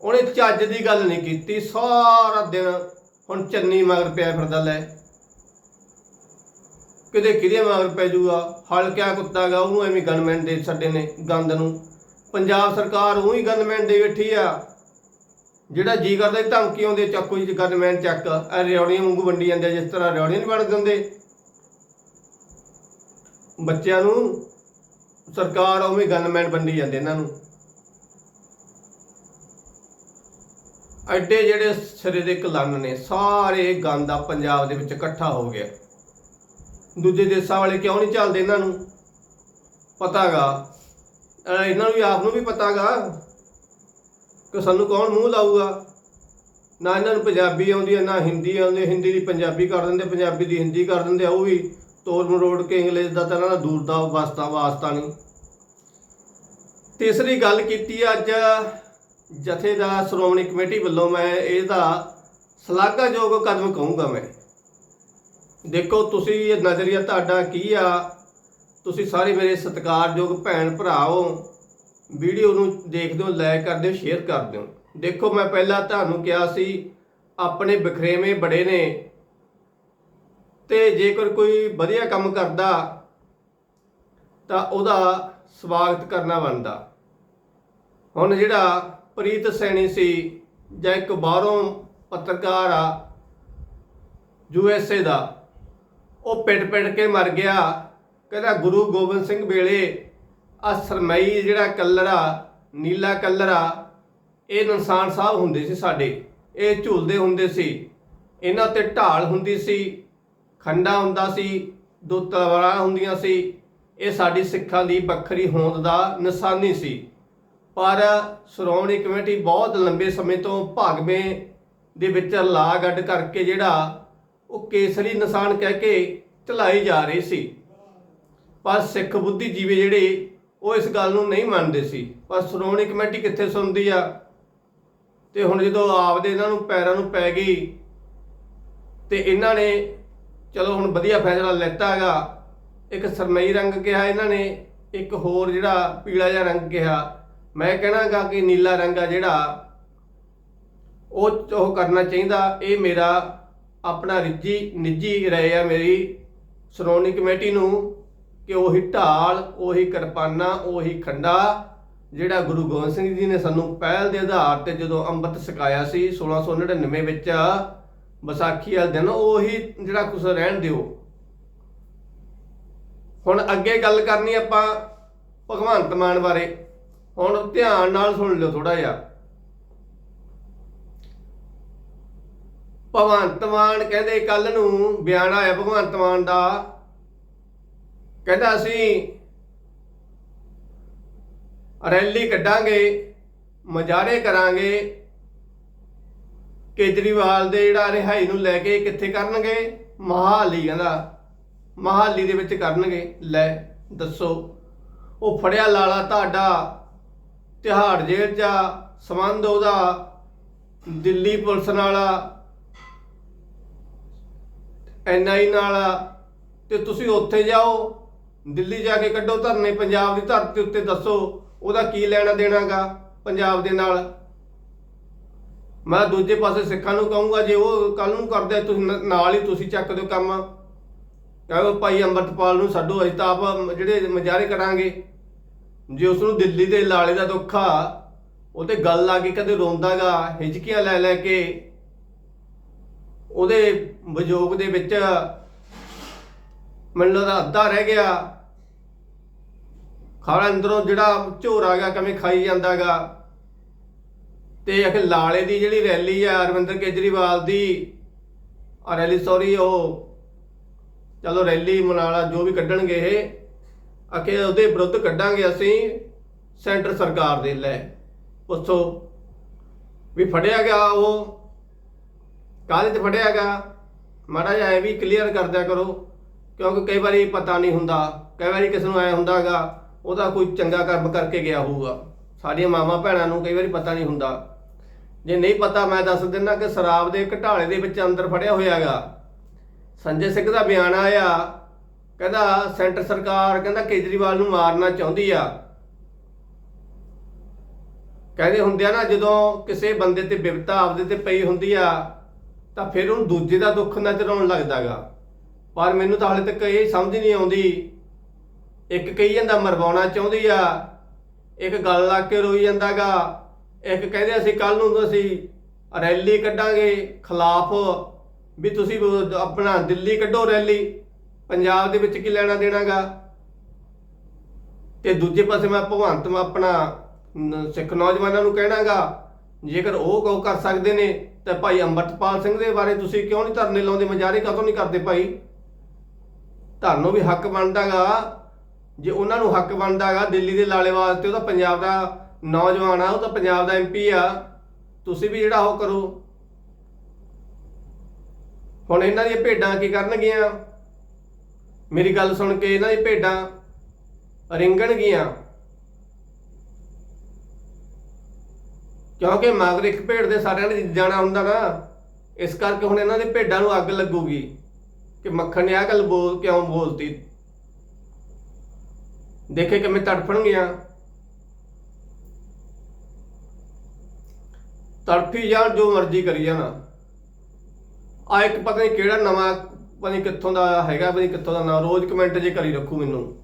ਉਹਨੇ ਚੱਜ ਦੀ ਗੱਲ ਨਹੀਂ ਕੀਤੀ। ਸਾਰਾ ਦਿਨ ਹੁਣ ਚੰਨੀ ਮਗਰ ਪਿਆ ਫਿਰਦਾ ਲੈ। ਕਿਤੇ ਕਿਹਦੇ ਮਗਰ ਪੈ ਜੂਗਾ ਹਲਕਿਆ ਕੁੱਤਾ ਗਾ ਉਹਨੂੰ ਐਵੇਂ ਗਨਮੈਨ ਦੇ ਛੱਡੇ ਨੇ ਗੰਦ ਨੂੰ। ਪੰਜਾਬ ਸਰਕਾਰ ਉਹੀ ਗਨਮੈਨ ਦੇ ਬੈਠੀ ਆ। ਜਿਹੜਾ ਜੀ ਕਰਦਾ ਧਮਕੀ ਆਉਂਦੇ ਚੱਕੋ ਜੀ ਗਨਮੈਨ ਚੱਕ। ਇਹ ਰਿਉੜੀਆਂ ਵਾਂਗੂ ਵੰਡੀ ਜਾਂਦੇ ਆ, ਜਿਸ ਤਰ੍ਹਾਂ ਰਿਉੜੀਆਂ ਨਹੀਂ ਵੰਡ ਦਿੰਦੇ। ਬੱਚਿਆਂ ਨੂੰ ਸਰਕਾਰ ਉਵੇਂ ਗਨਮੈਨ ਵੰਡੀ ਜਾਂਦੇ ਇਹਨਾਂ ਨੂੰ। ਐਡੇ ਜਿਹੜੇ ਸਿਰੇ ਦੇ ਕਲੰਨ ਨੇ ਸਾਰੇ ਗੰਦ ਆ ਪੰਜਾਬ ਦੇ ਵਿੱਚ ਇਕੱਠਾ ਹੋ ਗਿਆ। ਦੂਜੇ ਦੇਸ਼ਾਂ ਵਾਲੇ ਕਿਉਂ ਨਹੀਂ ਚੱਲਦੇ ਇਹਨਾਂ ਨੂੰ? ਪਤਾਗਾ। ਇਹਨਾਂ ਨੂੰ ਵੀ ਆਪ ਨੂੰ ਵੀ ਪਤਾਗਾ ਕਿ ਸਾਨੂੰ ਕੌਣ ਮੂੰਹ ਲਾਊਗਾ? ਨਾ ਇਹਨਾਂ ਨੂੰ ਪੰਜਾਬੀ ਆਉਂਦੀ ਹੈ, ਨਾ ਹਿੰਦੀ ਆਉਂਦੀ ਹਿੰਦੀ ਦੀ ਪੰਜਾਬੀ ਕਰ ਦਿੰਦੇ, ਪੰਜਾਬੀ ਦੀ ਹਿੰਦੀ ਕਰ ਦਿੰਦੇ ਉਹ ਵੀ ਤੋੜ ਮਰੋੜ ਕੇ ਇੰਗਲਿਸ਼ ਦਾ ਤਾਂ ਇਹਨਾਂ ਦਾ ਦੂਰ ਦਾ ਵਾਸਤਾ ਵਾਸਤਾ ਨਹੀਂ। ਤੀਸਰੀ ਗੱਲ ਕੀਤੀ ਅੱਜ ਜਥੇਦਾਰ ਸ਼੍ਰੋਮਣੀ ਕਮੇਟੀ ਵੱਲੋਂ ਮੈਂ ਇਹਦਾ ਸ਼ਲਾਘਾਯੋਗ ਕਦਮ ਕਹੂੰਗਾ ਮੈਂ। ਦੇਖੋ, ਤੁਸੀਂ ਇਹ ਨਜ਼ਰੀਆ ਤੁਹਾਡਾ ਕੀ ਆ? ਤੁਸੀਂ ਸਾਰੇ ਮੇਰੇ ਸਤਿਕਾਰਯੋਗ ਭੈਣ ਭਰਾ ਹੋ ਵੀਡੀਓ ਨੂੰ ਦੇਖਦੇ ਹੋ ਲਾਈਕ ਕਰਦੇ ਹੋ ਸ਼ੇਅਰ ਕਰਦੇ ਹੋ। ਦੇਖੋ, ਮੈਂ ਪਹਿਲਾਂ ਤੁਹਾਨੂੰ ਕਿਹਾ ਸੀ, ਆਪਣੇ ਬਖਰੇਵੇਂ ਬੜੇ ਨੇ। ਤੇ ਜੇਕਰ ਕੋਈ ਵਧੀਆ ਕੰਮ ਕਰਦਾ, ਤਾਂ ਉਹਦਾ ਸਵਾਗਤ ਕਰਨਾ ਬਣਦਾ। ਹੁਣ ਜਿਹੜਾ ਪ੍ਰੀਤ ਸੈਣੀ ਸੀ, ਜਾਂ ਇੱਕ ਬਾਹਰੋਂ ਪੱਤਰਕਾਰ ਆ, ਯੂ ਐਸ ਏ ਦਾ ਉਹ ਪਿੱਟ ਪਿੱਟ ਕੇ ਮਰ ਗਿਆ। ਕਹਿੰਦਾ ਗੁਰੂ ਗੋਬਿੰਦ ਸਿੰਘ ਵੇਲੇ ਆ ਸਰਮਈ ਜਿਹੜਾ ਕਲਰ ਆ, ਨੀਲਾ ਕਲਰ ਆ, ਇਹ ਨਨਸਾਨ ਸਾਹਿਬ ਹੁੰਦੇ ਸੀ ਸਾਡੇ। ਇਹ ਝੂਲਦੇ ਹੁੰਦੇ ਸੀ। ਇਹਨਾਂ ਤੇ ਢਾਲ ਹੁੰਦੀ ਸੀ, ਖੰਡਾ ਹੁੰਦਾ ਸੀ ਦੋ ਤਲਵਾਰਾਂ ਹੁੰਦੀਆਂ ਸੀ। ਇਹ ਸਾਡੀ ਸਿੱਖਾਂ ਦੀ ਵੱਖਰੀ ਹੋਂਦ ਦਾ ਨਿਸ਼ਾਨੀ ਸੀ। ਪਰ ਸ਼੍ਰੋਮਣੀ ਕਮੇਟੀ ਬਹੁਤ ਲੰਬੇ ਸਮੇਂ ਤੋਂ ਭਾਗਵੇਂ ਦੇ ਵਿੱਚ ਲਾ ਗੱਡ ਕਰਕੇ ਜਿਹੜਾ ਉਹ ਕੇਸਰੀ ਨਿਸ਼ਾਨ ਕਹਿ ਕੇ ਚਲਾਈ ਜਾ ਰਹੀ ਸੀ। ਪਰ ਸਿੱਖ ਬੁੱਧੀਜੀਵੀ ਜਿਹੜੇ, ਉਹ ਇਸ ਗੱਲ ਨੂੰ ਨਹੀਂ ਮੰਨਦੇ ਸੀ। ਪਰ ਸ਼੍ਰੋਮਣੀ ਕਮੇਟੀ ਕਿੱਥੇ ਸੁਣਦੀ ਆ? ਤੇ ਹੁਣ ਜਦੋਂ ਆਪਦੇ ਇਹਨਾਂ ਨੂੰ ਪੈਰਾਂ ਨੂੰ ਪੈ ਗਈ, ਤੇ ਇਹਨਾਂ ਨੇ, ਚਲੋ ਹੁਣ ਵਧੀਆ ਫੈਸਲਾ ਲੈਤਾ ਹੈਗਾ। ਇੱਕ ਸਰਮਈ ਰੰਗ ਕਿਹਾ ਇਹਨਾਂ ਨੇ, ਇੱਕ ਹੋਰ ਜਿਹੜਾ ਪੀਲਾ ਜਿਹਾ ਰੰਗ ਕਿਹਾ। ਮੈਂ ਕਹਿਣਾਗਾ ਕਿ ਨੀਲਾ ਰੰਗ ਆ ਜਿਹੜਾ, ਉਹ ਉਹ ਕਰਨਾ ਚਾਹੀਦਾ, ਇਹ ਮੇਰਾ ਆਪਣਾ ਰਿੱਜੀ ਨਿੱਜੀ ਰਾਏ ਆ ਮੇਰੀ। ਸ਼੍ਰੋਮਣੀ ਕਮੇਟੀ ਨੂੰ ਕਿ ਉਹੀ ਢਾਲ, ਉਹੀ ਕਿਰਪਾਨਾ, ਉਹੀ ਖੰਡਾ, ਜਿਹੜਾ ਗੁਰੂ ਗੋਬਿੰਦ ਸਿੰਘ ਜੀ ਨੇ ਸਾਨੂੰ ਪਹਿਲ ਦੇ ਆਧਾਰ ਤੇ ਜਦੋਂ ਅੰਮ੍ਰਿਤ ਛਕਾਇਆ ਸੀ 1699 ਵਿੱਚ, ਵਿਸਾਖੀ ਵਾਲੇ ਦਿਨ, ਉਹੀ ਜਿਹੜਾ ਕੁਛ ਰਹਿਣ ਦਿਓ। ਹੁਣ ਅੱਗੇ ਗੱਲ ਕਰਨੀ ਆਪਾਂ ਭਗਵੰਤ ਮਾਨ ਬਾਰੇ। ਹੁਣ ਧਿਆਨ ਨਾਲ ਸੁਣ ਲਿਓ ਥੋੜਾ ਜਿਹਾ। ਭਗਵੰਤ ਮਾਨ ਕਹਿੰਦੇ ਕੱਲ ਨੂੰ ਬਿਆਨ ਆਇਆ ਭਗਵੰਤ ਮਾਨ ਦਾ। ਕਹਿੰਦਾ ਅਸੀਂ ਰੈਲੀ ਕੱਢਾਂਗੇ, ਮਜਾਰੇ ਕਰਾਂਗੇ, ਕੇਜਰੀਵਾਲ ਦੇ ਜਿਹੜਾ ਰਿਹਾਈ ਨੂੰ ਲੈ ਕੇ ਕਿੱਥੇ ਕਰਨਗੇ? ਮਹਾਲੀ ਕਹਿੰਦਾ। ਮਹਾਲੀ ਦੇ ਵਿੱਚ ਕਰਨਗੇ। ਲੈ, ਦੱਸੋ। ਉਹ ਫੜਿਆ ਲਾਲਾ ਤੁਹਾਡਾ, ਤਿਹਾੜ ਜੇਲ੍ਹ 'ਚ ਸੰਬੰਧ ਉਹਦਾ, ਦਿੱਲੀ ਪੁਲਿਸ ਨਾਲ ਐਨਆਈ ਨਾਲ ਆ, ਤੇ ਤੁਸੀਂ ਉੱਥੇ ਜਾਓ ਦਿੱਲੀ ਜਾ ਕੇ ਕੱਢੋ ਧਰਨੇ ਪੰਜਾਬ ਦੀ ਧਰਤੀ ਉੱਤੇ ਦੱਸੋ ਉਹਦਾ ਕੀ ਲੈਣਾ ਦੇਣਾਗਾ ਪੰਜਾਬ ਦੇ ਨਾਲ। ਮੈਂ ਦੂਜੇ ਪਾਸੇ ਸਿੱਖਾਂ ਨੂੰ ਕਹੂੰਗਾ ਜੇ ਉਹ ਕੱਲ ਨੂੰ ਕਰਦੇ ਤੁਸੀਂ ਨਾਲ ਹੀ ਤੁਸੀਂ ਚੱਕ ਦਿਓ ਕੰਮ। ਕਹੋ ਭਾਈ ਅੰਮ੍ਰਿਤਪਾਲ ਨੂੰ ਛੱਡੋ ਅਸੀਂ ਤਾਂ ਆਪ ਜਿਹੜੇ ਮਜਾਰੇ ਕਰਾਂਗੇ। ਜੇ ਉਸ ਨੂੰ ਦਿੱਲੀ ਦੇ ਲਾਲੇ ਦਾ ਦੁੱਖ ਆ ਉਹ ਤੇ ਗੱਲ ਆ ਕੇ ਕਦੇ ਰੋਂਦਾਗਾ ਹਿਚਕੀਆਂ ਲੈ ਲੈ ਕੇ। ਉਹਦੇ ਵਿਜੋਗ ਦੇ ਵਿੱਚ ਮੈਨੂੰ ਲੱਗਦਾ ਅੱਧਾ ਰਹਿ ਗਿਆ। ਖਾਣਾ ਅੰਦਰੋਂ ਜਿਹੜਾ ਝੋਰ ਆ ਗਿਆ, ਕਿਵੇਂ ਖਾਈ ਜਾਂਦਾਗਾ ਤੇ ਅਖ ਲਾਲੇ ਦੀ ਜਿਹੜੀ ਰੈਲੀ ਆ ਅਰਵਿੰਦਰ ਕੇਜਰੀਵਾਲ ਦੀ ਆ ਰੈਲੀ ਸੌਰੀ ਉਹ, ਚਲੋ ਰੈਲੀ ਮਨਾਲਾ ਜੋ ਵੀ ਕੱਢਣਗੇ ਇਹ ਅਕੇ ਉਹਦੇ ਵਿਰੁੱਧ ਕੱਢਾਂਗੇ ਅਸੀਂ, ਸੈਂਟਰ ਸਰਕਾਰ ਦੇ ਲੈ। ਪੁੱਛੋ ਵੀ ਫੜਿਆ ਗਿਆ ਉਹ ਕਾਹਦੇ 'ਚ ਫੜਿਆ ਗਿਆ ਮਾੜਾ ਜਿਹਾ ਇਹ ਵੀ ਕਲੀਅਰ ਕਰ ਦਿਆ ਕਰੋ, ਕਿਉਂਕਿ ਕਈ ਵਾਰੀ ਪਤਾ ਨਹੀਂ ਹੁੰਦਾ, ਕਈ ਵਾਰੀ ਕਿਸ ਨੂੰ ਐ ਹੁੰਦਾਗਾ ਉਹਦਾ ਕੋਈ ਚੰਗਾ ਕਰਮ ਕਰਕੇ ਗਿਆ ਹੋਊਗਾ। ਸਾਡੀਆਂ ਮਾਵਾਂ ਭੈਣਾਂ ਨੂੰ ਕਈ ਵਾਰੀ ਪਤਾ ਨਹੀਂ ਹੁੰਦਾ। ਜੇ ਨਹੀਂ ਪਤਾ, ਮੈਂ ਦੱਸ ਦਿੰਦਾ ਕਿ ਸ਼ਰਾਬ ਦੇ ਘਟਾਲੇ ਦੇ ਵਿੱਚ ਅੰਦਰ ਫੜਿਆ ਹੋਇਆਗਾ ਸੰਜੇ ਸਿੰਘ ਦਾ ਬਿਆਨ ਆਇਆ, ਕਹਿੰਦਾ, ਸੈਂਟਰ ਸਰਕਾਰ ਕਹਿੰਦਾ ਕੇਜਰੀਵਾਲ ਨੂੰ ਮਾਰਨਾ ਚਾਹੁੰਦੀ ਆ। ਕਹਿੰਦੇ ਹੁੰਦੇ ਆ ਨਾ ਜਦੋਂ ਕਿਸੇ ਬੰਦੇ ਤੇ ਵਿਪਤਾ ਆਪਦੇ ਤੇ ਪਈ ਹੁੰਦੀ ਆ ਤਾਂ ਫਿਰ ਉਹਨੂੰ ਦੂਜੇ ਦਾ ਦੁੱਖ ਨਜ਼ਰ ਆਉਣ ਲੱਗਦਾਗਾ। ਪਰ ਮੈਨੂੰ ਤਾਂ ਹਾਲੇ ਤੱਕ ਇਹ ਸਮਝ ਨਹੀਂ ਆਉਂਦੀ। ਇੱਕ ਕਹੀ ਜਾਂਦਾ ਮਰਵਾਉਣਾ ਚਾਹੁੰਦੀ ਆ, ਇੱਕ ਗੱਲ ਲਾ ਕੇ ਰੋਈ ਜਾਂਦਾਗਾ। ਇੱਕ ਕਹਿੰਦੇ ਅਸੀਂ ਕੱਲ ਨੂੰ ਅਸੀਂ ਰੈਲੀ ਕੱਢਾਂਗੇ ਖਿਲਾਫ। ਵੀ ਤੁਸੀਂ ਆਪਣਾ ਦਿੱਲੀ ਕੱਢੋ ਰੈਲੀ। ਪੰਜਾਬ ਦੇ ਵਿੱਚ ਕੀ ਲੈਣਾ ਦੇਣਾਗਾ? ਤੇ ਦੂਜੇ ਪਾਸੇ ਮੈਂ ਭਗਵੰਤ ਆਪਣਾ ਸਿੱਖ ਨੌਜਵਾਨਾਂ ਨੂੰ ਕਹਿਣਾਗਾ, ਜੇਕਰ ਉਹ ਕਹੋ ਕਰ ਸਕਦੇ ਨੇ ਤਾਂ ਭਾਈ ਅੰਮ੍ਰਿਤਪਾਲ ਸਿੰਘ ਦੇ ਬਾਰੇ ਤੁਸੀਂ ਕਿਉਂ ਨਹੀਂ ਧਰਨੇ ਲਾਉਂਦੇ? ਮਜਾਰੇ ਕਾਹਤੋਂ ਨਹੀਂ ਕਰਦੇ ਭਾਈ? ਤੁਹਾਨੂੰ ਵੀ ਹੱਕ ਬਣਦਾਗਾ। ਜੇ ਉਹਨਾਂ ਨੂੰ ਹੱਕ ਬਣਦਾਗਾ ਦਿੱਲੀ ਦੇ ਲਾਲੇ ਵਾਸਤੇ ਉਹਦਾ ਪੰਜਾਬ ਦਾ ਨੌਜਵਾਨ ਆ, ਉਹ ਤਾਂ ਪੰਜਾਬ ਦਾ ਐਮਪੀ ਆ। ਤੁਸੀਂ ਵੀ ਜਿਹੜਾ ਉਹ ਕਰੋ। ਹੁਣ ਇਹਨਾਂ ਦੀਆਂ ਭੇਡਾਂ ਕੀ ਕਰਨਗੀਆਂ? ਮੇਰੀ ਗੱਲ ਸੁਣ ਕੇ ਇਹਨਾਂ ਦੀ ਭੇਡਾਂ ਰਿੰਗਣਗੀਆਂ। ਕਿਉਂਕਿ ਮਗਰ ਇੱਕ ਭੇਡ ਦੇ ਸਾਰਿਆਂ ਨੇ ਜਾਣਾ ਹੁੰਦਾ ਨਾ, ਇਸ ਕਰਕੇ ਹੁਣ ਇਹਨਾਂ ਦੇ ਭੇਡਾਂ ਨੂੰ ਅੱਗ ਲੱਗੂਗੀ ਕਿ ਮੱਖਣ ਨੇ ਆ ਗੱਲ ਬੋਲ, ਕਿਉਂ ਬੋਲਤੀ? ਦੇਖੇ ਕਿਵੇਂ ਤੜਫਣ ਗਿਆ ਤੜਫੀ ਜਾਣ ਜੋ ਮਰਜ਼ੀ ਕਰੀ ਜਾਣਾ। ਆ ਇੱਕ ਪਤਾ ਨਹੀਂ ਕਿਹੜਾ ਨਵਾਂ, ਪਤਾ ਨਹੀਂ ਕਿੱਥੋਂ ਦਾ ਹੈਗਾ, ਪਤਾ ਨਹੀਂ ਕਿੱਥੋਂ ਦਾ ਨਾ, ਰੋਜ਼ ਕਮੈਂਟ ਜੇ ਕਰੀ ਰੱਖੂ ਮੈਨੂੰ।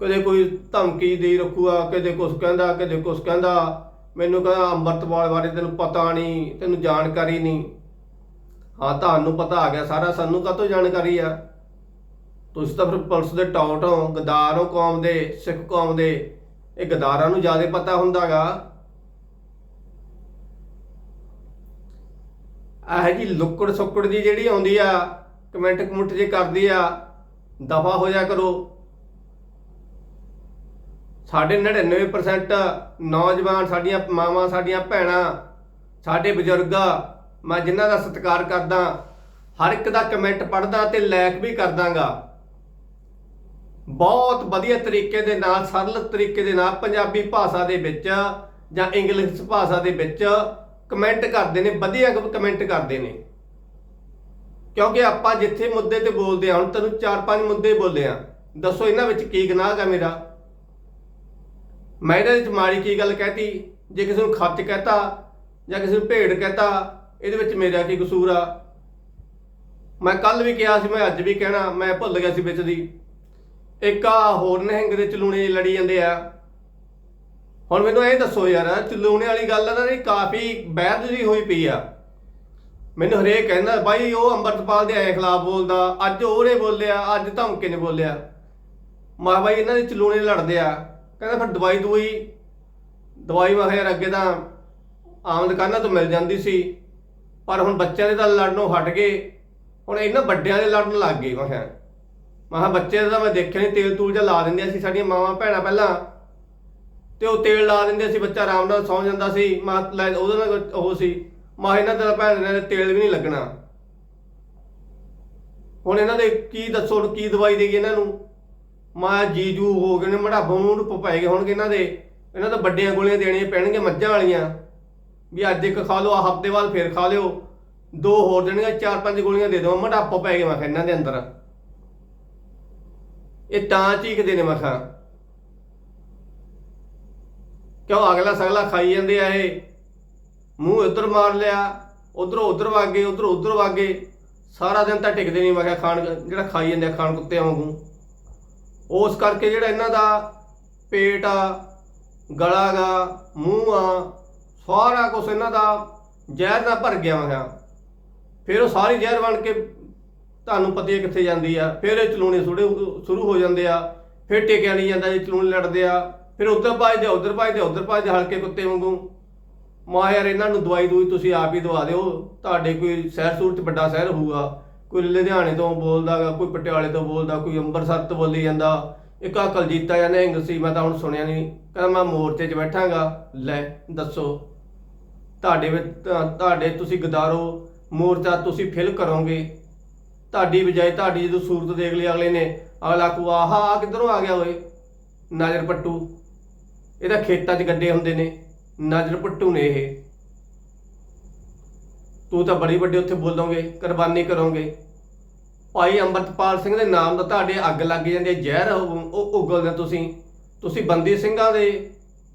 ਕਦੇ ਕੋਈ ਧਮਕੀ ਦੇ ਰੱਖੂਗਾ ਕਦੇ ਕੁਛ ਕਹਿੰਦਾ, ਕਦੇ ਕੁਛ ਕਹਿੰਦਾ। ਮੈਨੂੰ ਕਹਿੰਦਾ ਅੰਮ੍ਰਿਤਪਾਲ ਬਾਰੇ ਤੈਨੂੰ ਪਤਾ ਨਹੀਂ ਤੈਨੂੰ ਜਾਣਕਾਰੀ ਨਹੀਂ ਹਾਂ, ਤੁਹਾਨੂੰ ਪਤਾ ਆ ਗਿਆ ਸਾਰਾ, ਸਾਨੂੰ ਕਾਹਤੋਂ ਜਾਣਕਾਰੀ ਆ? ਤੁਸੀਂ ਤਾਂ ਫਿਰ ਪੁਲਿਸ ਦੇ ਟੌਟ ਹੋ, ਗਦਾਰ ਹੋ ਕੌਮ ਦੇ, ਸਿੱਖ ਕੌਮ ਦੇ, ਇਹ ਗਦਾਰਾਂ ਨੂੰ ਜ਼ਿਆਦਾ ਪਤਾ ਹੁੰਦਾਗਾ। ਇਹ ਜੀ ਲੁੱਕੜ ਸੁੱਕੜ ਦੀ ਜਿਹੜੀ ਆਉਂਦੀ ਆ ਕਮੈਂਟ ਕਮੁੰਟ ਜੇ ਕਰਦੀ ਆ, ਦਫਾ ਹੋ ਜਾ ਕਰੋ। ਸਾਡੇ 99% ਨੌਜਵਾਨ, ਸਾਡੀਆਂ ਮਾਵਾਂ, ਸਾਡੀਆਂ ਭੈਣਾਂ, ਸਾਡੇ ਬਜ਼ੁਰਗ, ਮੈਂ ਜਿਨ੍ਹਾਂ ਦਾ ਸਤਿਕਾਰ ਕਰਦਾ, ਹਰ ਇੱਕ ਦਾ ਕਮੈਂਟ ਪੜ੍ਹਦਾ ਤੇ ਲਾਇਕ ਵੀ ਕਰਦਾਗਾ। ਬਹੁਤ ਵਧੀਆ ਤਰੀਕੇ ਦੇ ਨਾਲ, ਸਰਲ ਤਰੀਕੇ ਦੇ ਨਾਲ ਪੰਜਾਬੀ ਭਾਸ਼ਾ ਦੇ ਵਿੱਚ ਜਾਂ ਇੰਗਲਿਸ਼ ਭਾਸ਼ਾ ਦੇ ਵਿੱਚ ਕਮੈਂਟ ਕਰਦੇ ਨੇ, ਵਧੀਆ ਕਮੈਂਟ ਕਰਦੇ ਨੇ। ਕਿਉਂਕਿ ਆਪਾਂ ਜਿੱਥੇ ਮੁੱਦੇ ਤੇ ਬੋਲਦੇ ਹਾਂ, ਹੁਣ ਤੈਨੂੰ ਚਾਰ ਪੰਜ ਮੁੱਦੇ ਬੋਲੇ ਆ, ਦੱਸੋ ਇਹਨਾਂ ਵਿੱਚ ਕੀ ਗੁਨਾਹ ਹੈ ਮੇਰਾ? ਮੈਂ ਇਹਦੇ ਵਿੱਚ ਮਾੜੀ ਕੀ ਗੱਲ ਕਹਿਤੀ? ਜੇ ਕਿਸੇ ਨੂੰ ਖੱਚ ਕਹਤਾ ਜਾਂ ਕਿਸੇ ਨੂੰ ਭੇਡ ਕਹਤਾ, ਇਹਦੇ ਵਿੱਚ ਮੇਰਾ ਕੀ ਕਸੂਰ ਆ? ਮੈਂ ਕੱਲ ਵੀ ਕਿਹਾ ਸੀ, ਮੈਂ ਅੱਜ ਵੀ ਕਹਿਣਾ, ਮੈਂ ਭੁੱਲ ਗਿਆ ਸੀ ਵਿੱਚ ਦੀ। ਇੱਕ ਆ ਹੋਰ ਨਹਿੰਗ ਦੇ ਚਲੂਣੇ ਲੜੀ ਜਾਂਦੇ ਆ। ਹੁਣ ਮੈਨੂੰ ਇਹ ਦੱਸੋ ਯਾਰ, ਚਲੂਣੇ ਵਾਲੀ ਗੱਲ ਆ ਨਾ ਇਹ ਕਾਫੀ ਬਹਿਦ ਜੀ ਹੋਈ ਪਈ ਆ। ਮੈਨੂੰ ਹਰੇਕ ਕਹਿੰਦਾ, ਬਾਈ, ਉਹ ਅੰਮ੍ਰਿਤਪਾਲ ਦੇ ਐ ਖਿਲਾਫ ਬੋਲਦਾ, ਅੱਜ ਉਹਨੇ ਬੋਲਿਆ, ਅੱਜ ਧਮਕੇ ਨੇ ਬੋਲਿਆ। ਮਾ ਬਾਈ, ਇਹਨਾਂ ਦੇ ਚਲੂਣੇ ਲੜਦੇ ਆ। ਕਹਿੰਦਾ ਫਿਰ ਦਵਾਈ ਦਵਾਈ ਦਵਾਈ ਮੈਂ ਯਾਰ ਅੱਗੇ ਤਾਂ ਆਮ ਦੁਕਾਨਾਂ ਤੋਂ ਮਿਲ ਜਾਂਦੀ ਸੀ, ਪਰ ਹੁਣ ਬੱਚਿਆਂ ਦੇ ਤਾਂ ਲੜਨੋਂ ਹਟ ਗਏ, ਹੁਣ ਇਹਨਾਂ ਵੱਡਿਆਂ ਦੇ ਲੜਨ ਲੱਗ ਗਏ, ਮੈਂ ਕਿਹਾ। ਮੈਂ ਕਿਹਾ ਬੱਚੇ ਦਾ ਤਾਂ ਮੈਂ ਦੇਖਿਆ ਨਹੀਂ ਤੇਲ ਤੂਲ ਜਾਂ ਲਾ ਦਿੰਦੀਆਂ ਸੀ ਸਾਡੀਆਂ ਮਾਵਾਂ ਭੈਣਾਂ ਪਹਿਲਾਂ, ਤੇ ਉਹ ਤੇਲ ਲਾ ਦਿੰਦੇ ਸੀ, ਬੱਚਾ ਆਰਾਮ ਨਾਲ ਸੌਂ ਜਾਂਦਾ ਸੀ, ਮੈਂ ਲੈ ਉਹਦੇ ਨਾਲ ਉਹ ਸੀ, ਮੈਂ ਇਹਨਾਂ ਦਾ ਭੈਣ ਨੇ ਤੇਲ ਵੀ ਨਹੀਂ ਲੱਗਣਾ। ਹੁਣ ਇਹਨਾਂ ਦੇ ਕੀ ਦੱਸੋ, ਹੁਣ ਕੀ ਦਵਾਈ ਦੇਗੀ ਇਹਨਾਂ ਨੂੰ? ਮਾਂ ਜੀਜੂ ਹੋ ਗਏ ਨੇ ਮੜਾਭੋਂ ਨੂੰ ਪੈ ਗਏ ਹੋਣਗੇ ਇਹਨਾਂ ਦੇ। ਇਹਨਾਂ ਤਾਂ ਵੱਡੀਆਂ ਗੋਲੀਆਂ ਦੇਣੀਆਂ ਪੈਣਗੀਆਂ, ਮੱਝਾਂ ਵਾਲੀਆਂ। ਵੀ ਅੱਜ ਇੱਕ ਖਾ ਲਓ ਆ ਹਫ਼ਤੇ ਬਾਅਦ ਫੇਰ ਖਾ ਲਿਓ। ਦੋ ਹੋਰ ਦੇਣਗੇ ਚਾਰ ਪੰਜ ਗੋਲੀਆਂ ਦੇ ਦਿਓ ਮੜਾਪੋ ਪੈ ਗਏ ਮੈਂ ਕਿਹਾ ਇਹਨਾਂ ਦੇ ਅੰਦਰ। ਇਹ ਤਾਂ ਚੀਕਦੇ ਨੇ ਮੈਂ ਕਿਹਾ। ਕਿਉਂ ਅਗਲਾ ਸਗਲਾ ਖਾਈ ਜਾਂਦੇ ਆ ਇਹ? ਮੂੰਹ ਇੱਧਰ ਮਾਰ ਲਿਆ, ਉਧਰੋਂ ਉਧਰ ਵਾਗੇ ਉਧਰੋਂ ਉਧਰ ਵਾਗੇ ਸਾਰਾ ਦਿਨ ਤਾਂ ਟਿਕਦੇ ਨਹੀਂ ਮੈਂ ਕਿਹਾ ਖਾਣ, ਜਿਹੜਾ ਖਾਈ ਜਾਂਦੇ ਖਾਣ ਕੁੱਤਿਆਂ ਵਾਂਗੂ। ਉਸ ਕਰਕੇ ਜਿਹੜਾ ਇਹਨਾਂ ਦਾ ਪੇਟ ਆ, ਗਲਾ ਗਾ, ਮੂੰਹ ਆ, ਸਾਰਾ ਕੁਝ ਇਹਨਾਂ ਦਾ ਜ਼ਹਿਰ ਨਾਲ ਭਰ ਗਿਆ ਮੈਂ ਫਿਰ ਉਹ ਸਾਰੀ ਜ਼ਹਿਰ ਬਣ ਕੇ ਤੁਹਾਨੂੰ ਪਤਾ ਹੀ ਹੈ ਕਿੱਥੇ ਜਾਂਦੀ ਆ। ਫਿਰ ਇਹ ਚਲੂਣੇ ਸੁੜੇ ਸ਼ੁਰੂ ਹੋ ਜਾਂਦੇ ਆ। ਫਿਰ ਟਿਕਿਆ ਨਹੀਂ ਜਾਂਦਾ ਜੇ ਚਲੂਣੇ ਲੜਦੇ ਆ। ਫਿਰ ਉੱਧਰ ਭੱਜਦੇ ਉੱਧਰ ਭੱਜਦੇ ਉੱਧਰ ਭੱਜਦੇ, ਹਲਕੇ ਕੁੱਤੇ ਵਾਂਗੂ। ਮਾ ਯਾਰ, ਇਹਨਾਂ ਨੂੰ ਦਵਾਈ ਦੂਈ ਤੁਸੀਂ ਆਪ ਹੀ ਦਵਾ ਦਿਓ। ਤੁਹਾਡੇ ਕੋਈ ਸ਼ਹਿਰ ਸੂਰ ਚ ਵੱਡਾ ਸ਼ਹਿਰ ਹੋਊਗਾ। ਕੋਈ ਲੁਧਿਆਣੇ ਤੋਂ ਬੋਲਦਾਗਾ ਕੋਈ ਪਟਿਆਲੇ ਤੋਂ ਬੋਲਦਾ, ਕੋਈ ਅੰਮ੍ਰਿਤਸਰ ਤੋਂ ਬੋਲੀ ਜਾਂਦਾ। ਇੱਕ ਆ ਕਲਜੀਤਾ ਜਾਂ ਨਿਹੰਗ ਸੀ, ਮੈਂ ਤਾਂ ਹੁਣ ਸੁਣਿਆ ਨਹੀਂ। ਕਹਿੰਦਾ ਮੈਂ ਮੋਰਚੇ 'ਚ ਬੈਠਾਂਗਾ। ਲੈ, ਦੱਸੋ। ਤੁਹਾਡੇ ਵਿੱਚ ਤੁਹਾਡੇ ਤੁਸੀਂ ਗਦਾਰੋ, ਮੋਰਚਾ ਤੁਸੀਂ ਫਿਲ ਕਰੋਗੇ। ਤੁਹਾਡੀ ਬਜਾਏ ਤੁਹਾਡੀ ਜਦੋਂ ਸੂਰਤ ਦੇਖ ਲਈ ਅਗਲੇ ਨੇ, ਅਗਲਾ ਕੋ ਆਹਾ ਕਿੱਧਰੋਂ ਆ ਗਿਆ ਓਏ? ਨਜ਼ਰ ਪੱਟੂ। ਇਹਦਾ ਖੇਤਾਂ 'ਚ ਗੱਡੇ ਹੁੰਦੇ ਨੇ। ਨਜ਼ਰ ਪੱਟੂ ਨੇ ਇਹ। ਤੂੰ ਤਾਂ ਬੜੀ ਵੱਡੇ ਉੱਥੇ ਬੋਲੋਗੇ, ਕੁਰਬਾਨੀ ਕਰੋਗੇ। ਭਾਈ ਅੰਮ੍ਰਿਤਪਾਲ ਸਿੰਘ ਦੇ ਨਾਮ ਦਾ ਤੁਹਾਡੇ ਅੱਗ ਲੱਗ ਜਾਂਦੀ ਹੈ, ਜ਼ਹਿਰ ਉਹ ਉਹ ਉਗਲਦੇ ਤੁਸੀਂ। ਤੁਸੀਂ ਬੰਦੀ ਸਿੰਘਾਂ ਦੇ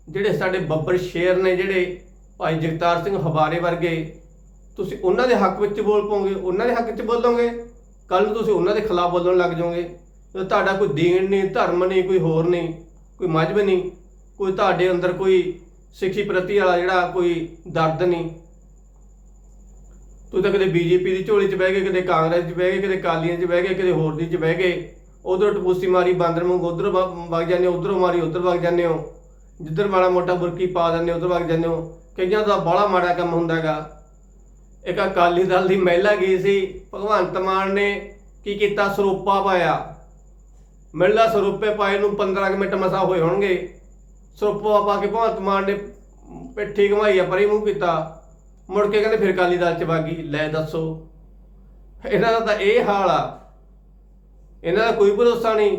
ਜਿਹੜੇ ਸਾਡੇ ਬੱਬਰ ਸ਼ੇਰ ਨੇ, ਜਿਹੜੇ ਭਾਈ ਜਗਤਾਰ ਸਿੰਘ ਹਵਾਰੇ ਵਰਗੇ, ਤੁਸੀਂ ਉਹਨਾਂ ਦੇ ਹੱਕ ਵਿੱਚ ਬੋਲ ਪਾਉਂਗੇ, ਉਹਨਾਂ ਦੇ ਹੱਕ ਵਿੱਚ ਬੋਲੋਗੇ। ਕੱਲ ਨੂੰ ਤੁਸੀਂ ਉਹਨਾਂ ਦੇ ਖਿਲਾਫ ਬੋਲਣ ਲੱਗ ਜਾਓਗੇ। ਤੁਹਾਡਾ ਕੋਈ ਦੀਨ ਨਹੀਂ, ਧਰਮ ਨਹੀਂ, ਕੋਈ ਹੋਰ ਨਹੀਂ, ਕੋਈ ਮਜਬ ਨਹੀਂ, ਕੋਈ ਤੁਹਾਡੇ ਅੰਦਰ ਕੋਈ ਸਿੱਖੀ ਪ੍ਰਤੀ ਵਾਲਾ ਜਿਹੜਾ ਕੋਈ ਦਰਦ ਨਹੀਂ। ਤੂੰ ਤਾਂ ਕਦੇ ਬੀਜੇਪੀ ਦੀ ਝੋਲੀ 'ਚ ਬਹਿ ਗਏ, ਕਦੇ ਕਾਂਗਰਸ 'ਚ ਬਹਿ ਗਏ, ਕਦੇ ਕਾਲੀਆਂ 'ਚ ਬਹਿ ਗਏ, ਕਦੇ ਹੋਰ ਦੀ 'ਚ ਬਹਿ ਗਏ। ਉਧਰ ਟਪੂਸੀ ਮਾਰੀ, ਬਾਂਦਰ ਵਾਂਗ ਉਧਰ ਵਗ ਜਾਂਦੇ ਉਧਰੋਂ ਮਾਰੀ, ਉਧਰ ਵਗ ਜਾਂਦੇ ਹੋ। ਜਿੱਧਰ ਮਾੜਾ ਮੋਟਾ ਬੁਰਕੀ ਪਾ ਦਿੰਦੇ ਉਧਰ ਵਗ ਜਾਂਦੇ ਹੋ। ਕਈਆਂ ਦਾ ਬੜਾ ਮਾੜਾ ਕੰਮ ਹੁੰਦਾਗਾ ਇੱਕ ਅਕਾਲੀ ਦਲ ਦੀ ਮਹਿਲਾ ਗਈ ਸੀ, ਭਗਵੰਤ ਮਾਨ ਨੇ ਕੀ ਕੀਤਾ? ਸਰੂਪਾ ਪਾਇਆ। ਮਹਿਲਾ ਸਰੂਪੇ ਪਾਏ ਨੂੰ 15 ਕੁ ਮਿੰਟ ਮਸਾ ਹੋਏ ਹੋਣਗੇ। ਸਰੂਪਾ ਪਾ ਕੇ ਭਗਵੰਤ ਮਾਨ ਨੇ ਪਿੱਠੀ ਘਮਾਈ ਆ, ਪਰੀ ਮੂੰਹ ਕੀਤਾ। ਮੁੜ ਕੇ ਕਹਿੰਦੇ ਫਿਰ ਅਕਾਲੀ ਦਲ ਚ ਬਾਗੀ ਲੈ ਦੱਸੋ। ਇਹਨਾਂ ਦਾ ਤਾਂ ਇਹ ਹਾਲ ਆ। ਇਹਨਾਂ ਦਾ ਕੋਈ ਭਰੋਸਾ ਨਹੀਂ।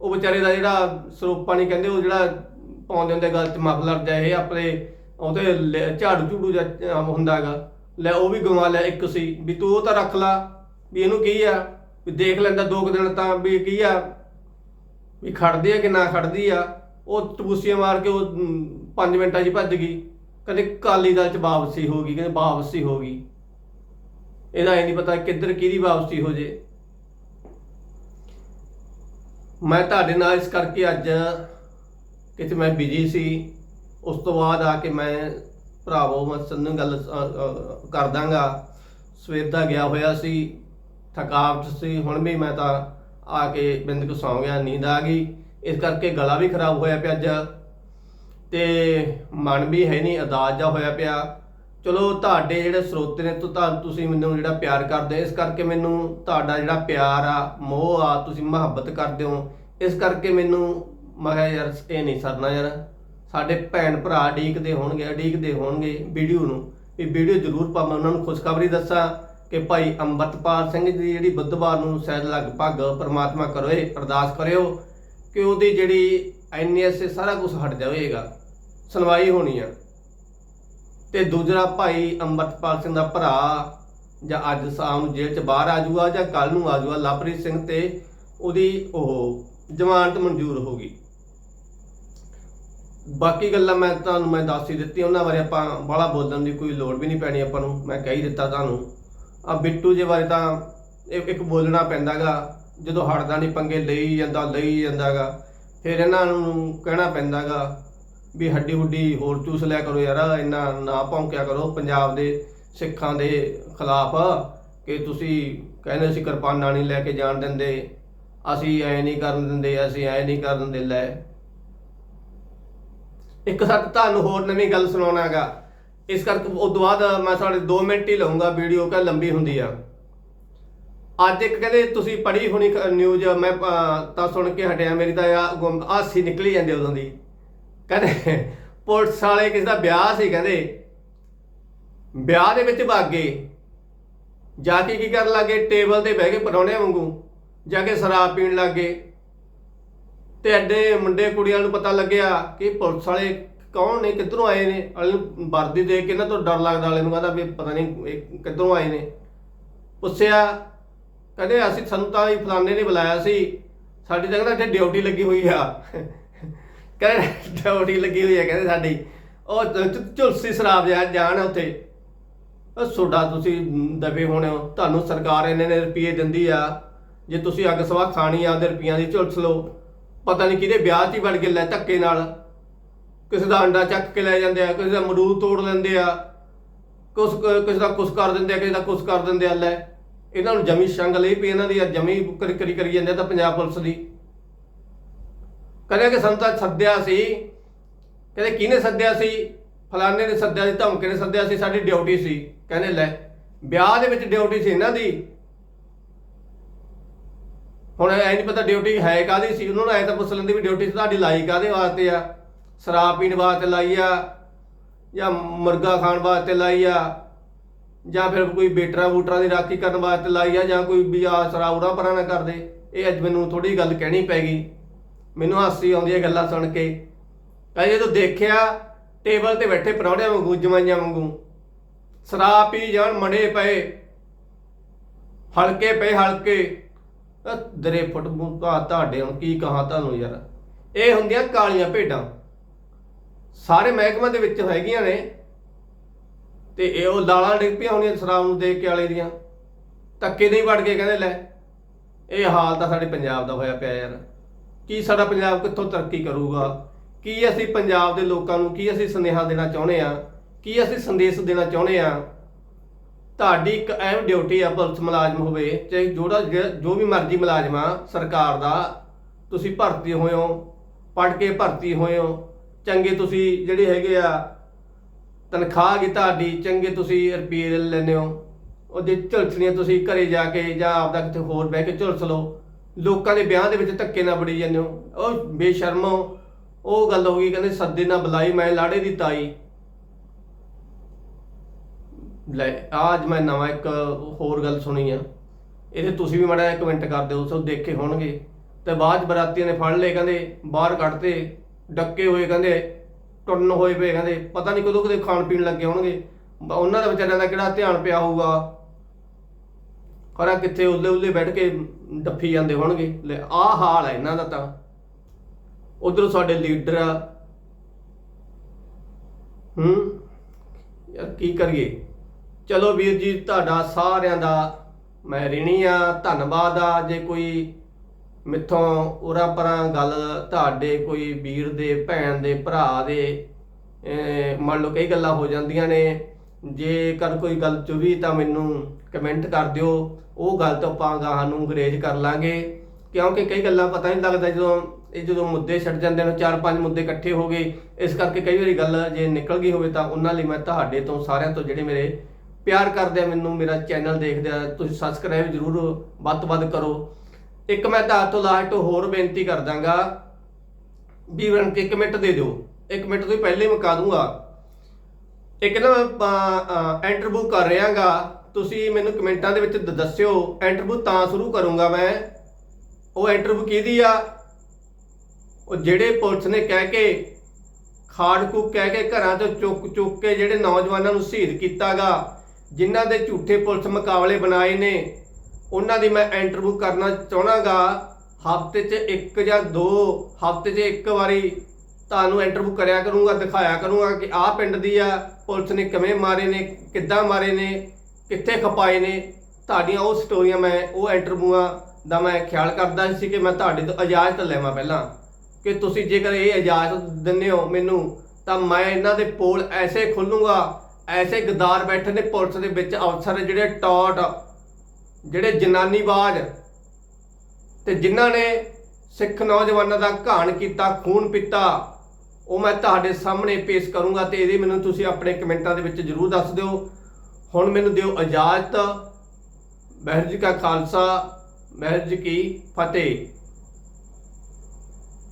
ਉਹ ਵਿਚਾਰੇ ਦਾ ਜਿਹੜਾ ਸਰੋਪਾ ਨਹੀਂ ਕਹਿੰਦੇ, ਉਹ ਜਿਹੜਾ ਪਾਉਂਦੇ ਹੁੰਦੇ ਗੱਲ ਚ ਮਫਲਰ ਜਾ ਇਹ ਆਪਣੇ ਉਹਦੇ ਲੈ- ਝਾੜੂ ਝੂੜੂ ਜਾਂ ਹੁੰਦਾਗਾ ਲੈ ਉਹ ਵੀ ਗਵਾ ਲਿਆ ਇੱਕ ਸੀ, ਵੀ ਤੂੰ ਉਹ ਤਾਂ ਰੱਖ ਲਾ, ਵੀ ਇਹਨੂੰ ਕੀ ਆ? ਵੀ ਦੇਖ ਲੈਂਦਾ ਦੋ ਕੁ ਦਿਨ ਤਾਂ ਵੀ ਕੀ ਆ? ਵੀ ਖੜਦੀ ਆ ਕਿ ਨਾ ਖੜਦੀ ਆ? ਉਹ ਟਬੂਸੀਆਂ ਮਾਰ ਕੇ ਉਹ 5 ਮਿੰਟਾਂ 'ਚ ਭੱਜ ਗਈ। ਕਦੇ ਕਾਲੀ ਦਲ 'ਚ ਵਾਪਸੀ ਹੋ ਗਈ, ਕਦੇ ਵਾਪਸੀ ਹੋ ਗਈ। ਇਹਦਾ ਇਹ ਨਹੀਂ ਪਤਾ ਕਿੱਧਰ ਕਿਹਦੀ ਵਾਪਸੀ ਹੋ ਜੇ। ਮੈਂ ਤੁਹਾਡੇ ਨਾਲ ਇਸ ਕਰਕੇ ਅੱਜ ਕਿਤੇ ਮੈਂ ਬਿਜ਼ੀ ਸੀ। ਉਸ ਤੋਂ ਬਾਅਦ ਆ ਕੇ ਮੈਂ ਭਰਾਵੋ, ਮੈਂ ਸੰਨ ਗੱਲ ਕਰ ਦਾਂਗਾ। ਸਵੇਰ ਦਾ ਗਿਆ ਹੋਇਆ ਸੀ, ਥਕਾਵਟ ਸੀ। ਹੁਣ ਵੀ ਮੈਂ ਤਾਂ ਆ ਕੇ ਬਿੰਦ ਕੋ ਸੌਂ ਗਿਆ ਨੀਂਦ ਆ ਗਈ। ਇਸ ਕਰਕੇ ਗਲਾ ਵੀ ਖਰਾਬ ਹੋਇਆ ਪਿਆ ਅੱਜ। ਤੇ ਮਨ ਵੀ ਹੈ ਨਹੀਂ ਅਦਾਜ ਜਾ ਹੋਇਆ ਪਿਆ। ਚਲੋ ਤੁਹਾਡੇ ਜਿਹੜੇ ਸਰੋਤੇ ਨੇ ਤੁਹਾਨੂੰ ਤੁਸੀਂ ਮੈਨੂੰ ਜਿਹੜਾ ਪਿਆਰ ਕਰਦੇ ਇਸ ਕਰਕੇ ਮੈਨੂੰ ਤੁਹਾਡਾ ਜਿਹੜਾ ਪਿਆਰ ਆ, ਮੋਹ ਆ, ਤੁਸੀਂ ਮੁਹੱਬਤ ਕਰਦੇ ਹੋ। ਇਸ ਕਰਕੇ ਮੈਨੂੰ, ਮੈਂ ਕਿਹਾ ਯਾਰ, ਇਹ ਨਹੀਂ ਸਰਨਾ ਯਾਰ। ਸਾਡੇ ਭੈਣ ਭਰਾ ਡੀਕਦੇ ਹੋਣਗੇ ਡੀਕਦੇ ਹੋਣਗੇ ਵੀਡੀਓ ਨੂੰ। ਇਹ ਵੀਡੀਓ ਜ਼ਰੂਰ ਪਾਵਾਂ ਉਹਨਾਂ ਨੂੰ ਖੁਸ਼ਖਬਰੀ ਦੱਸਾਂ ਕਿ ਭਾਈ ਅੰਮ੍ਰਿਤਪਾਲ ਸਿੰਘ ਜੀ ਜਿਹੜੀ ਬੁੱਧਵਾਰ ਨੂੰ ਸ਼ਾਇਦ ਲਗਭਗ ਪ੍ਰਮਾਤਮਾ ਕਰੋਏ, ਅਰਦਾਸ ਕਰਿਓ ਕਿ ਉਹਦੀ ਜਿਹੜੀ ਐਨਐਸ ਸਾਰਾ ਕੁਝ ਹਟ ਜਾਵੇਗਾ, ਸੁਣਵਾਈ ਹੋਣੀ ਆ। ਤੇ ਦੂਜਾ ਭਾਈ ਅੰਮ੍ਰਿਤਪਾਲ ਸਿੰਘ ਦਾ ਭਰਾ, ਜਾਂ ਅੱਜ ਸ਼ਾਮ ਨੂੰ ਜੇਲ੍ਹ 'ਚ ਬਾਹਰ ਆ ਜਾਊਗਾ ਜਾਂ ਕੱਲ ਨੂੰ ਆ ਜਾਊਗਾ ਲਵਪ੍ਰੀਤ ਸਿੰਘ ਤੇ ਉਹਦੀ ਉਹ ਜ਼ਮਾਨਤ ਮਨਜ਼ੂਰ ਹੋ ਗਈ। ਬਾਕੀ ਗੱਲਾਂ ਮੈਂ ਤੁਹਾਨੂੰ ਮੈਂ ਦੱਸ ਹੀ ਦਿੱਤੀ ਉਹਨਾਂ ਬਾਰੇ ਆਪਾਂ ਬਾਹਲਾ ਬੋਲਣ ਦੀ ਕੋਈ ਲੋੜ ਵੀ ਨਹੀਂ ਪੈਣੀ ਆਪਾਂ ਨੂੰ, ਮੈਂ ਕਹਿ ਹੀ ਦਿੱਤਾ ਤੁਹਾਨੂੰ। ਆ ਬਿੱਟੂ ਜੇ ਬਾਰੇ ਤਾਂ ਇੱਕ ਇੱਕ ਬੋਲਣਾ ਪੈਂਦਾਗਾ, ਜਦੋਂ ਹਟਦਾ ਨਹੀਂ ਪੰਗੇ ਲਈ ਜਾਂਦਾ, ਲਈ ਜਾਂਦਾਗਾ। ਫਿਰ ਇਹਨਾਂ ਨੂੰ ਕਹਿਣਾ ਪੈਂਦਾਗਾ ਵੀ ਹੱਡੀ ਹੁੱਡੀ ਹੋਰ ਚੂਸ ਲਿਆ ਕਰੋ ਯਾਰ, ਇੰਨਾ ਨਾ ਭੌਂਕਿਆ ਕਰੋ ਪੰਜਾਬ ਦੇ ਸਿੱਖਾਂ ਦੇ ਖਿਲਾਫ, ਕਿ ਤੁਸੀਂ ਕਹਿੰਦੇ ਸੀ ਕਿਰਪਾਨਾਂ ਨਹੀਂ ਲੈ ਕੇ ਜਾਣ ਦਿੰਦੇ, ਅਸੀਂ ਐ ਨਹੀਂ ਕਰਨ ਦਿੰਦੇ, ਅਸੀਂ ਐ ਨਹੀਂ ਕਰਨ ਦਿੰਦੇ, ਲੈ। ਇੱਕ ਸੱਤ ਤੁਹਾਨੂੰ ਹੋਰ ਨਵੀਂ ਗੱਲ ਸੁਣਾਉਣਾਗਾ। ਇਸ ਕਰਕੇ ਉਸ ਤੋਂ ਬਾਅਦ ਮੈਂ ਸਾਡੇ 2 ਮਿੰਟ ਹੀ ਲਵਾਂਗਾ ਵੀਡੀਓ ਕਾ ਲੰਬੀ ਹੁੰਦੀ ਆ। ਅੱਜ ਇੱਕ ਕਹਿੰਦੇ ਤੁਸੀਂ ਪੜ੍ਹੀ ਹੋਣੀ ਨਿਊਜ਼ ਮੈਂ ਤਾਂ ਸੁਣ ਕੇ ਹਟਿਆ ਮੇਰੀ ਤਾਂ ਆ ਹਾਸੀ ਨਿਕਲੀ ਜਾਂਦੀ ਉਦੋਂ ਦੀ। ਕਹਿੰਦੇ ਪੁਲਿਸ ਵਾਲੇ ਕਿਸੇ ਦਾ ਵਿਆਹ ਸੀ ਕਹਿੰਦੇ। ਵਿਆਹ ਦੇ ਵਿੱਚ ਭੱਗ ਗਏ। ਜਾ ਕੇ ਕੀ ਕਰਨ ਲੱਗੇ? ਟੇਬਲ ਤੇ ਬਹਿ ਕੇ ਪਰੌਣਿਆਂ ਵਾਂਗੂ ਜਾ ਕੇ ਸ਼ਰਾਬ ਪੀਣ ਲੱਗੇ ਤੇ ਐਡੇ ਮੁੰਡੇ ਕੁੜੀਆਂ ਨੂੰ ਪਤਾ ਲੱਗਿਆ ਕਿ ਪੁਲਿਸ ਵਾਲੇ ਕੌਣ ਨੇ, ਕਿੱਧਰੋਂ ਆਏ ਨੇ? ਅਗਲੇ ਨੂੰ ਵਰਦੀ ਦੇਖ ਕੇ ਇਹਨਾਂ ਤੋਂ ਡਰ ਲੱਗਦਾ, ਵਾਲੇ ਨੂੰ ਕਹਿੰਦਾ ਵੀ ਪਤਾ ਨਹੀਂ ਇਹ ਕਿੱਧਰੋਂ ਆਏ ਨੇ। ਪੁੱਛਿਆ ਕਹਿੰਦੇ ਅਸੀਂ ਸਾਨੂੰ ਤਾਂ ਇਹ ਫਲਾਣੇ ਨੇ ਬੁਲਾਇਆ ਸੀ। ਸਾਡੀ ਤਾਂ ਕਹਿੰਦਾ ਇੱਥੇ ਡਿਊਟੀ ਲੱਗੀ ਹੋਈ ਆ। ਕਹਿੰਦੇ ਡਿਊਟੀ ਲੱਗੀ ਹੋਈ ਆ ਕਹਿੰਦੇ ਸਾਡੀ। ਉਹ ਝ- ਝੁਲਸੀ ਸ਼ਰਾਬ ਜਾ ਜਾਣ ਉੱਥੇ। ਉਹ ਸੋਡਾ ਤੁਸੀਂ ਦਬੇ ਹੋਣੇ ਹੋ। ਤੁਹਾਨੂੰ ਸਰਕਾਰ ਇੰਨੇ ਨੇ ਰੁਪਏ ਦਿੰਦੀ ਆ। ਜੇ ਤੁਸੀਂ ਅੱਗ ਸਵਾ ਖਾਣੀ ਆ, ਉਹਦੇ ਰੁਪਈਆਂ ਦੀ ਝੁਲਸ ਲਓ। ਪਤਾ ਨਹੀਂ ਕਿਹਦੇ ਵਿਆਹ 'ਚ ਹੀ ਵੜ ਕੇ ਲੈ ਧੱਕੇ ਨਾਲ। ਕਿਸੇ ਦਾ ਅੰਡਾ ਚੱਕ ਕੇ ਲੈ ਜਾਂਦੇ ਆ, ਕਿਸੇ ਦਾ ਮਰੂਦ ਤੋੜ ਲੈਂਦੇ ਆ। ਕੁਛ ਕਿਸੇ ਦਾ ਕੁਛ ਕਰ ਦਿੰਦੇ ਆ, ਕਿਸੇ ਦਾ ਕੁਛ ਕਰ ਦਿੰਦੇ ਆ ਲੈ। ਇਹਨਾਂ ਨੂੰ ਜਮੀ ਸ਼ੰਗ ਲਈ ਵੀ ਇਹਨਾਂ ਦੀ ਜਮੀ ਕਰੀ ਕਰੀ ਕਰੀ ਜਾਂਦੇ ਤਾਂ ਪੰਜਾਬ ਪੁਲਿਸ ਦੀ। ਕਹਿੰਦੇ ਕਿ ਸਾਨੂੰ ਤਾਂ ਸੱਦਿਆ ਸੀ। ਕਹਿੰਦੇ ਕਿਹਨੇ ਸੱਦਿਆ ਸੀ? ਫਲਾਣੇ ਨੇ ਸੱਦਿਆ ਸੀ, ਧਮਕੇ ਨੇ ਸੱਦਿਆ ਸੀ, ਸਾਡੀ ਡਿਊਟੀ ਸੀ। ਕਹਿੰਦੇ ਲੈ, ਵਿਆਹ ਦੇ ਵਿੱਚ ਡਿਊਟੀ ਸੀ ਇਹਨਾਂ ਦੀ। ਹੁਣ ਐ ਨਹੀਂ ਪਤਾ ਡਿਊਟੀ ਹੈ ਕਾਦੀ ਸੀ, ਉਹਨਾਂ ਨੂੰ ਐ ਤਾਂ ਪੁੱਛ ਲੈਂਦੇ ਵੀ ਡਿਊਟੀ ਤੁਹਾਡੀ ਲਾਈ ਕਾਦੇ ਵਾਸਤੇ ਆ? ਸ਼ਰਾਬ ਪੀਣ ਵਾਸਤੇ ਲਾਈ ਆ ਜਾਂ ਮੁਰਗਾ ਖਾਣ ਵਾਸਤੇ ਲਾਈ ਆ? ਜਾਂ ਫਿਰ ਕੋਈ ਬੇਟਰਾ ਬੂਟਰਾ ਦੀ ਰਾਖੀ ਕਰਨ ਵਾਸਤੇ ਲਾਈ ਆ ਜਾਂ ਕੋਈ ਵੀ ਆ ਸ਼ਰਾਬ ਉਰਾ ਪਰਾਂ ਨਾ ਕਰਦੇ। ਇਹ ਅੱਜ ਮੈਨੂੰ ਥੋੜੀ ਗੱਲ ਕਹਿਣੀ ਪੈ ਗਈ। ਮੈਨੂੰ ਹਾਸੀ ਆਉਂਦੀ ਹੈ ਗੱਲਾਂ ਸੁਣ ਕੇ। ਕਹਿੰਦੇ ਜਦੋਂ ਦੇਖਿਆ, ਟੇਬਲ ਤੇ ਬੈਠੇ ਪਰੌੜਿਆਂ ਵਾਂਗੂ, ਜਮਾਈਆਂ ਵਾਂਗੂ। ਸ਼ਰਾਬ ਪੀ ਜਾਣ, ਮੜੇ ਪਏ। ਹਲਕੇ ਪਏ ਹਲਕੇ। ਦਰੇ ਫੁੱਟ ਮੁਕਾ ਤੁਹਾਡੇ ਹੁਣ ਕੀ ਕਹਾਂ ਤੁਹਾਨੂੰ ਯਾਰ। ਇਹ ਹੁੰਦੀਆਂ ਕਾਲੀਆਂ ਭੇਡਾਂ। ਸਾਰੇ ਮਹਿਕਮਿਆਂ ਦੇ ਵਿੱਚ ਹੈਗੀਆਂ ਨੇ। ਤੇ ਇਹ ਉਹ ਲਾਲਾਂ ਡਿੱਗ ਪਈਆਂ ਹੋਣੀਆਂ ਸ਼ਰਾਬ ਨੂੰ ਦੇਖ ਕੇ ਵਾਲੇ ਦੀਆਂ। ਧੱਕੇ ਨਹੀਂ ਵੜ ਕੇ ਕਹਿੰਦੇ, ਲੈ, ਇਹ ਹਾਲ ਤਾਂ ਸਾਡੇ ਪੰਜਾਬ ਦਾ ਹੋਇਆ ਪਿਆ ਯਾਰ। ਕੀ ਸਾਡਾ ਪੰਜਾਬ ਕਿੱਥੋਂ ਤਰੱਕੀ ਕਰੂਗਾ? ਕੀ ਅਸੀਂ ਪੰਜਾਬ ਦੇ ਲੋਕਾਂ ਨੂੰ ਕੀ ਅਸੀਂ ਸੁਨੇਹਾ ਦੇਣਾ ਚਾਹੁੰਦੇ ਆ ਕੀ ਅਸੀਂ ਸੰਦੇਸ਼ ਦੇਣਾ ਚਾਹੁੰਦੇ ਆ ਤੁਹਾਡੀ ਇੱਕ ਅਹਿਮ ਡਿਊਟੀ ਆ ਪੁਲਿਸ ਮੁਲਾਜ਼ਮ ਹੋਵੇ, ਚਾਹੇ ਜੋੜਾ ਜਿਹੜਾ- ਜੋ ਵੀ ਮਰਜ਼ੀ ਮੁਲਾਜ਼ਮ ਆ, ਸਰਕਾਰ ਦਾ, ਤੁਸੀਂ ਭਰਤੀ ਹੋਏ ਹੋ, ਪੜ੍ਹ ਕੇ ਭਰਤੀ ਹੋਏ ਹੋ, ਚੰਗੇ ਤੁਸੀਂ ਜਿਹੜੇ ਹੈਗੇ ਆ ਤਨਖਾਹ ਕੀ ਤੁਹਾਡੀ? ਚੰਗੇ ਤੁਸੀਂ ਰੁਪਏ ਲੈਂਦੇ ਹੋ। ਉਹਦੇ ਝੁਲਸਣੀਆਂ ਤੁਸੀਂ ਘਰੇ ਜਾ ਕੇ ਜਾਂ ਆਪਦਾ ਕਿਤੇ ਹੋਰ ਬਹਿ ਕੇ ਝੁਲਸ ਲਓ। ਲੋਕਾਂ ਦੇ ਵਿਆਹ ਦੇ ਵਿੱਚ ਧੱਕੇ ਨਾਲ ਬੜੀ ਜਾਂਦੇ ਹੋ। ਉਹ ਬੇਸ਼ਰਮ ਹੋ। ਉਹ ਗੱਲ ਹੋ ਗਈ, ਕਹਿੰਦੇ ਸੱਦੇ ਨਾਲ ਬੁਲਾਈ, ਮੈਂ ਲਾੜੇ ਦੀ ਤਾਈ। ਲੈ ਅੱਜ ਮੈਂ ਨਵਾਂ ਇੱਕ ਹੋਰ ਗੱਲ ਸੁਣੀ ਆ। ਇਹਦੇ ਤੁਸੀਂ ਵੀ ਮਾੜਾ ਜਿਹਾ ਕਮੈਂਟ ਕਰ ਦਿਓ, ਸੋ ਦੇਖੇ ਹੋਣਗੇ। ਤੇ ਬਾਅਦ 'ਚ ਬਰਾਤੀਆਂ ਨੇ ਫੜ ਲਏ, ਕਹਿੰਦੇ ਬਾਹਰ ਕੱਢਤੇ, ਡੱਕੇ ਹੋਏ, ਕਹਿੰਦੇ ਟੁੰਨ ਹੋਏ ਪਏ ਕਹਿੰਦੇ, ਪਤਾ ਨਹੀਂ ਕਦੋਂ ਕਦੇ ਖਾਣ ਪੀਣ ਲੱਗੇ ਹੋਣਗੇ। ਬ- ਉਹਨਾਂ ਦਾ ਵਿਚਾਰਿਆਂ ਦਾ ਕਿਹੜਾ ਧਿਆਨ ਪਿਆ ਹੋਊਗਾ? ਖਰਾ ਕਿੱਥੇ ਉੱਲੇ ਉੱਲੇ ਬੈਠ ਕੇ ਡੱਫੀ ਜਾਂਦੇ ਹੋਣਗੇ। ਲੈ, ਆਹ ਹਾਲ ਹੈ ਇਹਨਾਂ ਦਾ ਤਾਂ। ਉਧਰ ਸਾਡੇ ਲੀਡਰ ਆ। ਹੂੰ? ਯਾਰ ਕੀ ਕਰੀਏ? ਚਲੋ ਵੀਰ ਜੀ, ਤੁਹਾਡਾ ਸਾਰਿਆਂ ਦਾ ਮੈਂ ਰਿਣੀ ਆ, ਧੰਨਵਾਦ ਆ। ਜੇ ਕੋਈ ਮਿੱਥੋਂ ਉਰਾ ਪਰਾਂ ਗੱਲ, ਤੁਹਾਡੇ ਕੋਈ ਵੀਰ ਦੇ, ਭੈਣ ਦੇ, ਭਰਾ ਦੇ ਮੰਨ ਲਓ ਕਈ ਗੱਲਾਂ ਹੋ ਜਾਂਦੀਆਂ ਨੇ। ਜੇਕਰ ਕੋਈ ਗੱਲ ਚੁਬੀ ਤਾਂ ਮੈਨੂੰ ਕਮੈਂਟ ਕਰ ਦਿਓ। ਉਹ ਗੱਲ ਤੋਂ ਆਪਾਂ ਗਾਹਾਂ ਨੂੰ ਅੰਗਰੇਜ਼ ਕਰ ਲਾਂਗੇ। ਕਿਉਂਕਿ ਕਈ ਗੱਲਾਂ ਪਤਾ ਨਹੀਂ ਲੱਗਦਾ ਜਦੋਂ ਇਹ ਜਦੋਂ ਮੁੱਦੇ ਛੱਡ ਜਾਂਦੇ ਨੇ, ਚਾਰ ਪੰਜ ਮੁੱਦੇ ਇਕੱਠੇ ਹੋ ਗਏ। ਇਸ ਕਰਕੇ ਕਈ ਵਾਰੀ ਗੱਲ ਜੇ ਨਿਕਲ ਗਈ ਹੋਵੇ ਤਾਂ ਉਹਨਾਂ ਲਈ ਮੈਂ ਤੁਹਾਡੇ ਤੋਂ, ਸਾਰਿਆਂ ਤੋਂ ਜਿਹੜੇ ਮੇਰੇ ਪਿਆਰ ਕਰਦੇ ਆ, ਮੈਨੂੰ ਮੇਰਾ ਚੈਨਲ ਦੇਖਦੇ ਆ, ਤੁਸੀਂ ਸਬਸਕ੍ਰਾਈਬ ਜ਼ਰੂਰ ਵੱਧ ਤੋਂ ਵੱਧ ਕਰੋ। ਇੱਕ ਮੈਂ ਤਾਂ ਤੋਂ ਲਾਸਟ ਹੋਰ ਬੇਨਤੀ ਕਰ ਦਾਂਗਾ ਵੀ ਬਣ ਕੇ ਇੱਕ ਮਿੰਟ ਦੇ ਦਿਓ। ਇੱਕ ਮਿੰਟ ਤੋਂ ਪਹਿਲੇ ਮੁਕਾ ਦੂੰਗਾ। ਇੱਕ ਨਾ ਮੈਂ ਇੰਟਰਵਿਊ ਕਰ ਰਿਹਾਗਾ। ਤੁਸੀਂ ਮੈਨੂੰ ਕਮੈਂਟਾਂ ਦੇ ਵਿੱਚ ਦ- ਦੱਸਿਓ। ਇੰਟਰਵਿਊ ਤਾਂ ਸ਼ੁਰੂ ਕਰੂੰਗਾ ਮੈਂ। ਉਹ ਇੰਟਰਵਿਊ ਕਿਹਦੀ ਆ? ਉਹ ਜਿਹੜੇ ਪੁਲਿਸ ਨੇ ਕਹਿ ਕੇ ਖਾੜਕੂ ਕਹਿ ਕੇ ਘਰਾਂ ਤੋਂ ਚੁੱਕ ਚੁੱਕ ਕੇ ਜਿਹੜੇ ਨੌਜਵਾਨਾਂ ਨੂੰ ਸ਼ਹੀਦ ਕੀਤਾਗਾ, ਜਿਨ੍ਹਾਂ ਦੇ ਝੂਠੇ ਪੁਲਿਸ ਮੁਕਾਬਲੇ ਬਣਾਏ ਨੇ ਉਹਨਾਂ ਦੀ ਮੈਂ ਇੰਟਰਵਿਊ ਕਰਨਾ ਚਾਹਣਾਗਾ। ਹਫ਼ਤੇ 'ਚ ਇੱਕ ਜਾਂ ਦੋ, ਹਫ਼ਤੇ 'ਚ ਇੱਕ ਵਾਰੀ ਤੁਹਾਨੂੰ ਇੰਟਰਵਿਊ ਕਰਿਆ ਕਰੂੰਗਾ, ਦਿਖਾਇਆ ਕਰੂੰਗਾ ਕਿ ਆਹ ਪਿੰਡ ਦੀ ਆ, ਪੁਲਿਸ ਨੇ ਕਿਵੇਂ ਮਾਰੇ ਨੇ, ਕਿੱਦਾਂ ਮਾਰੇ ਨੇ, ਕਿੱਥੇ ਖਪਾਏ ਨੇ। ਤੁਹਾਡੀਆਂ ਉਹ ਸਟੋਰੀਆਂ ਮੈਂ, ਉਹ ਇੰਟਰਵਿਊਆਂ ਦਾ ਮੈਂ ਖਿਆਲ ਕਰਦਾ ਸੀ ਕਿ ਮੈਂ ਤੁਹਾਡੇ ਤੋਂ ਇਜਾਜ਼ਤ ਲੈਵਾਂ ਪਹਿਲਾਂ। ਕਿ ਤੁਸੀਂ ਜੇਕਰ ਇਹ ਇਜਾਜ਼ਤ ਦਿੰਦੇ ਹੋ ਮੈਨੂੰ, ਤਾਂ ਮੈਂ ਇਹਨਾਂ ਦੇ ਪੋਲ ਐਸੇ ਖੋਲੂੰਗਾ, ਐਸੇ ਗਦਾਰ ਬੈਠੇ ਨੇ ਪੁਲਿਸ ਦੇ ਵਿੱਚ ਅਫਸਰ ਜਿਹੜੇ ਟੌਟ ਜਿਹੜੇ ਜਨਾਨੀਬਾਜ਼ ਤੇ ਜਿਨ੍ਹਾਂ ਨੇ ਸਿੱਖ ਨੌਜਵਾਨਾਂ ਦਾ ਘਾਣ ਕੀਤਾ, ਖੂਨ ਪੀਤਾ, ਉਹ ਮੈਂ ਤੁਹਾਡੇ ਸਾਹਮਣੇ ਪੇਸ਼ ਕਰੂੰਗਾ ਤੇ ਇਹਦੇ ਮੈਨੂੰ ਤੁਸੀਂ ਆਪਣੇ ਕਮੈਂਟਾਂ ਦੇ ਵਿੱਚ ਜਰੂਰ ਦੱਸ ਦਿਓ। ਹੁਣ ਮੈਨੂੰ ਦਿਓ ਇਜਾਜ਼ਤ। ਮਹਿਰ ਜੀ ਕਾ ਖਾਲਸਾ ਮਹਿਰ ਜੀ ਕੀ ਫਤਿਹ।